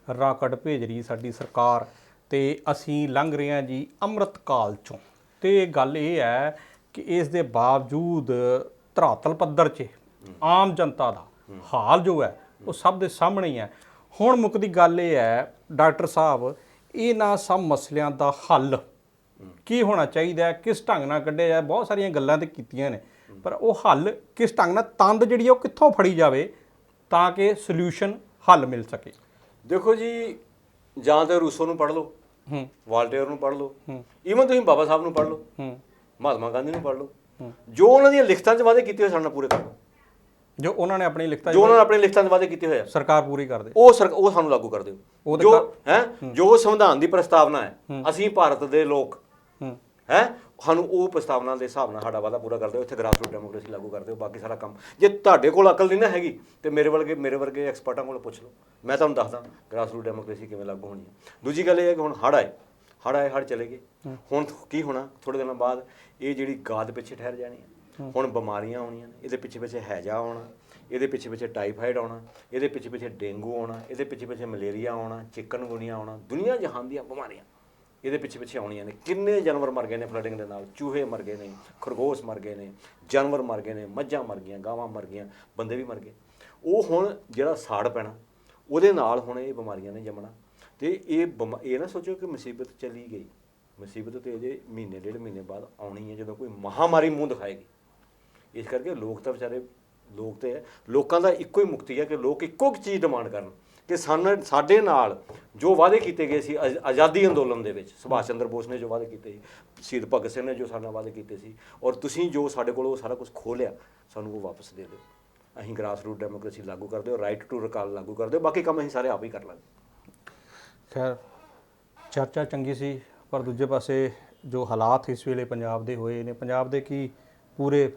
Speaker 1: ਰਾਕਟ ਭੇਜ ਰਹੀ ਸਾਡੀ ਸਰਕਾਰ ਤੇ ਅਸੀਂ ਲੰਘ ਰਹੇ ਹਾਂ ਜੀ ਅੰਮ੍ਰਿਤ ਕਾਲ ਚੋਂ। ਤੇ ਗੱਲ ਇਹ ਹੈ ਕਿ ਇਸ ਦੇ ਬਾਵਜੂਦ ਧਰਾਤਲ ਪੱਧਰ 'ਚ ਆਮ ਜਨਤਾ ਦਾ ਹਾਲ ਜੋ ਹੈ, ਉਹ ਸਭ ਦੇ ਸਾਹਮਣੇ ਹੀ ਹੈ। ਹੁਣ ਮੁੱਕਦੀ ਗੱਲ ਇਹ ਹੈ, ਡਾਕਟਰ ਸਾਹਿਬ, ਇਹਨਾਂ ਸਭ ਮਸਲਿਆਂ ਦਾ ਹੱਲ ਕੀ ਹੋਣਾ ਚਾਹੀਦਾ ਹੈ, ਕਿਸ ਢੰਗ ਨਾਲ ਕੱਢਿਆ ਜਾਏ? ਬਹੁਤ ਸਾਰੀਆਂ ਗੱਲਾਂ ਤੇ ਕੀਤੀਆਂ ਨੇ, ਪਰ ਉਹ ਹੱਲ ਕਿਸ ਢੰਗ ਨਾਲ ਤੰਦ ਜਿਹੜੀ ਆ ਉਹ ਕਿੱਥੋਂ ਫੜੀ ਜਾਵੇ ਤਾਂ ਕਿ ਸੋਲੂਸ਼ਨ ਹੱਲ ਮਿਲ ਸਕੇ।
Speaker 2: ਦੇਖੋ ਜੀ ਜਾਂ ਤੇ ਰੂਸੋ ਨੂੰ ਪੜ੍ਹ ਲਓ
Speaker 1: ਹੂੰ।
Speaker 2: ਵਾਲਟੇਅਰ ਨੂੰ ਪੜ੍ਹ ਲਓ ਈਵਨ ਤੁਸੀਂ ਬਾਬਾ ਸਾਹਿਬ ਨੂੰ ਪੜ੍ਹ ਲਓ
Speaker 1: ਹੂੰ।
Speaker 2: ਮਹਾਤਮਾ ਗਾਂਧੀ ਨੂੰ ਪੜ੍ਹ ਲਓ ਜੋ ਉਹਨਾਂ ਦੀਆਂ ਲਿਖਤਾਂ 'ਚ ਵਾਅਦੇ ਕੀਤੇ ਹੋਏ ਸਾਡੇ ਨਾਲ ਪੂਰੇ ਕਰ ਲਓ।
Speaker 1: ਜੋ ਉਹਨਾਂ ਨੇ ਆਪਣੀ ਲਿਖਤਾ
Speaker 2: ਜੋ ਉਹਨਾਂ ਨੇ ਆਪਣੇ ਲਿਖਤਾਂ 'ਚ ਵਾਅਦੇ ਕੀਤੇ ਹੋਏ ਆ।
Speaker 1: ਸਰਕਾਰ ਪੂਰੀ ਕਰ ਦੇ।
Speaker 2: ਉਹ ਸਰ ਉਹ ਸਾਨੂੰ ਲਾਗੂ ਕਰ ਦਿਓ। ਜੋ ਹੈ ਜੋ ਸੰਵਿਧਾਨ ਦੀ ਪ੍ਰਸਤਾਵਨਾ ਹੈ। ਅਸੀਂ ਭਾਰਤ ਦੇ ਲੋਕ
Speaker 1: ਹੂੰ।
Speaker 2: ਹੈ ਸਾਨੂੰ ਉਹ ਪ੍ਰਸਤਾਵਨਾ ਦੇ ਹਿਸਾਬ ਨਾਲ ਸਾਡਾ ਵਾਅਦਾ ਪੂਰਾ ਕਰ ਦਿਓ ਇੱਥੇ ਗ੍ਰਾਸਰੂਟ ਡੈਮੋਕ੍ਰੇਸੀ ਲਾਗੂ ਕਰ ਦਿਓ ਬਾਕੀ ਸਾਰਾ ਕੰਮ। ਜੇ ਤੁਹਾਡੇ ਕੋਲ ਅਕਲ ਨਹੀਂ ਨਾ ਹੈਗੀ ਤੇ ਮੇਰੇ ਵਰਗੇ ਮੇਰੇ ਵਰਗੇ ਐਕਸਪਰਟਾਂ ਕੋਲ ਪੁੱਛ ਲਓ। ਮੈਂ ਤੁਹਾਨੂੰ ਦੱਸਦਾ ਗ੍ਰਾਸਰੂਟ ਡੈਮੋਕ੍ਰੇਸੀ ਕਿਵੇਂ ਲਾਗੂ ਹੋਣੀ ਹੈ। ਦੂਜੀ ਗੱਲ ਇਹ ਹੈ ਕਿ ਹੁਣ ਹੜ੍ਹ ਆਏ। ਹੜ੍ਹ ਆਏ ਹੜ੍ਹ ਚਲੇ ਗਏ। ਹੁਣ ਕੀ ਹੋਣਾ? ਥੋੜੇ ਦਿਨਾਂ ਬਾਅਦ ਇਹ ਜਿਹੜੀ ਗਾਦ ਪਿੱਛੇ ਠਹਿਰ ਜਾਣੀ ਹੈ। ਹੁਣ ਬਿਮਾਰੀਆਂ ਆਉਣੀਆਂ ਨੇ। ਇਹਦੇ ਪਿੱਛੇ ਪਿੱਛੇ ਹੈਜਾ ਆਉਣਾ। ਇਹਦੇ ਪਿੱਛੇ ਪਿੱਛੇ ਟਾਈਫਾਈਡ ਆਉਣਾ। ਇਹਦੇ ਪਿੱਛੇ ਪਿੱਛੇ ਡੇਂਗੂ ਆਉਣਾ। ਇਹਦੇ ਪਿੱਛੇ ਪਿੱਛੇ ਮਲੇਰੀਆ ਆਉਣਾ। ਚਿਕਨਗੁਨੀਆ ਆਉਣਾ। ਦੁਨੀਆ ਜਹਾਨ ਦੀਆਂ ਬਿਮਾਰੀਆਂ। ਇਹਦੇ ਪਿੱਛੇ ਪਿੱਛੇ ਆਉਣੀਆਂ ਨੇ। ਕਿੰਨੇ ਜਾਨਵਰ ਮਰ ਗਏ ਨੇ ਫਲੱਡਿੰਗ ਦੇ ਨਾਲ? ਚੂਹੇ ਮਰ ਗਏ ਨੇ, ਖਰਗੋਸ਼ ਮਰ ਗਏ ਨੇ, ਜਾਨਵਰ ਮਰ ਗਏ ਨੇ, ਮੱਝਾਂ ਮਰ ਗਈਆਂ, ਗਾਵਾਂ ਮਰ ਗਈਆਂ, ਬੰਦੇ ਵੀ ਮਰ ਗਏ। ਉਹ ਹੁਣ ਜਿਹੜਾ ਸਾੜ ਪੈਣਾ, ਉਹਦੇ ਨਾਲ ਹੁਣ ਇਹ ਬਿਮਾਰੀਆਂ ਨੇ ਜੰਮਣਾ। ਤੇ ਇਹ ਬਿਮਾ- ਇਹ ਨਾ ਸੋਚੋ ਕਿ ਮੁਸੀਬਤ ਚਲੀ ਗਈ। ਮੁਸੀਬਤ ਤੇ ਅਜੇ ਮਹੀਨੇ, ਡੇਢ ਮਹੀਨੇ ਬਾਅਦ ਆਉਣੀ ਹੈ, ਜਦੋਂ ਕੋਈ ਮਹਾਮਾਰੀ ਮੂੰਹ ਦਿਖਾਏਗੀ। ਇਸ ਕਰਕੇ ਲੋਕ ਤਾਂ ਵਿਚਾਰੇ, ਲੋਕ ਤੇ ਹੈ, ਲੋਕਾਂ ਦਾ ਇੱਕੋ ਹੀ ਮੁਕਤੀ ਹੈ ਕਿ ਲੋਕ ਇੱਕੋ ਇੱਕ ਚੀਜ਼ ਡਿਮਾਂਡ ਕਰਨ। ਕਿ ਸਾਨੂੰ ਸਾਡੇ ਨਾਲ ਜੋ ਵਾਅਦੇ ਕੀਤੇ ਗਏ ਸੀ ਆਜ਼- ਆਜ਼ਾਦੀ ਅੰਦੋਲਨ ਦੇ ਵਿੱਚ, ਸੁਭਾਸ਼ ਚੰਦਰ ਬੋਸ ਨੇ ਜੋ ਵਾਅਦੇ ਕੀਤੇ ਸੀ, ਸ਼ਹੀਦ ਭਗਤ ਸਿੰਘ ਨੇ ਜੋ ਸਾਡੇ ਨਾਲ ਵਾਅਦੇ ਕੀਤੇ ਸੀ, ਔਰ ਤੁਸੀਂ ਜੋ ਸਾਡੇ ਕੋਲੋਂ ਸਾਰਾ ਕੁਝ ਖੋਹ ਲਿਆ ਸਾਨੂੰ ਉਹ ਵਾਪਸ ਦੇ ਦਿਓ। ਅਸੀਂ ਗ੍ਰਾਸਰੂਟ ਡੈਮੋਕ੍ਰੇਸੀ ਲਾਗੂ ਕਰ ਦਿਓ ਰਾਈਟ ਟੂ ਰਿਕਾਲ ਲਾਗੂ ਕਰ ਦਿਓ ਬਾਕੀ ਕੰਮ ਅਸੀਂ ਸਾਰੇ ਆਪ ਹੀ ਕਰ ਲਾਂਗੇ।
Speaker 1: ਖੈਰ, ਚਰਚਾ ਚੰਗੀ ਸੀ, ਪਰ ਦੂਜੇ ਪਾਸੇ ਜੋ ਹਾਲਾਤ ਇਸ ਵੇਲੇ ਪੰਜਾਬ ਦੇ ਹੋਏ ਨੇ, ਪੰਜਾਬ ਦੇ ਕੀ ਪੂਰੇ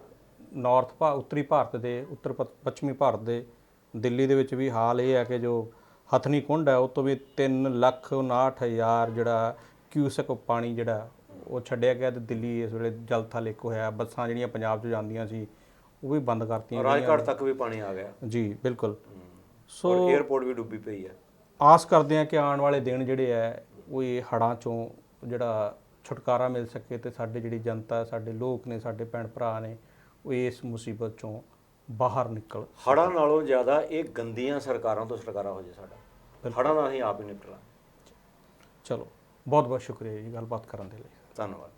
Speaker 1: ਨਾਰਥ ਭਾ, ਉੱਤਰੀ ਭਾਰਤ ਦੇ, ਉੱਤਰ ਪੱਛਮੀ ਭਾਰਤ ਦੇ ਦਿੱਲੀ ਦੇ ਵਿੱਚ ਵੀ ਹਾਲ ਇਹ ਹੈ ਕਿ ਜੋ ਹਥਨੀ ਕੁੰਡ ਹੈ ਉਹ ਤੋਂ ਵੀ 3 ਲੱਖ 59 ਹਜ਼ਾਰ ਜਿਹੜਾ ਕਿਊਸਕ ਪਾਣੀ ਜਿਹੜਾ ਉਹ ਛੱਡਿਆ ਗਿਆ ਤੇ ਦਿੱਲੀ ਇਸ ਵੇਲੇ ਜਲ ਥਲ ਇੱਕ ਹੋਇਆ। ਬੱਸਾਂ ਜਿਹੜੀਆਂ ਪੰਜਾਬ 'ਚ ਜਾਂਦੀਆਂ ਸੀ ਉਹ ਵੀ ਬੰਦ ਕਰਤੀਆਂ
Speaker 2: ਰਾਜਘਾਟ ਤੱਕ ਵੀ ਪਾਣੀ ਆ ਗਿਆ।
Speaker 1: ਜੀ ਬਿਲਕੁਲ।
Speaker 2: ਸੋ ਔਰ 에어ਪੋਰਟ ਵੀ ਡੁੱਬੀ ਪਈ ਹੈ।
Speaker 1: ਆਸ ਕਰਦੇ ਹਾਂ ਕਿ ਆਉਣ ਵਾਲੇ ਦਿਨ ਜਿਹੜੇ ਆ ਉਹ ਇਹ ਹੜਾਂ ਚੋਂ ਜਿਹੜਾ ਛੁਟਕਾਰਾ ਮਿਲ ਸਕੇ ਤੇ ਸਾਡੇ ਜਿਹੜੀ ਜਨਤਾ ਸਾਡੇ ਲੋਕ ਨੇ ਸਾਡੇ ਭੈਣ ਭਰਾ ਨੇ ਉਹ ਇਸ ਮੁਸੀਬਤ ਚੋਂ ਬਾਹਰ ਨਿਕਲ
Speaker 2: ਹੜ੍ਹਾਂ ਨਾਲੋਂ ਜ਼ਿਆਦਾ ਇਹ ਗੰਦੀਆਂ ਸਰਕਾਰਾਂ ਤੋਂ ਛੁਟਕਾਰਾ ਹੋ ਜਾਏ ਸਾਡਾ। ਹੜ੍ਹਾਂ ਨਾਲ ਅਸੀਂ ਆਪ ਹੀ ਨਿਪਟਣਾ
Speaker 1: ਚਲੋ ਬਹੁਤ ਬਹੁਤ ਸ਼ੁਕਰੀਆ ਜੀ ਗੱਲਬਾਤ ਕਰਨ ਦੇ ਲਈ।
Speaker 2: ਧੰਨਵਾਦ।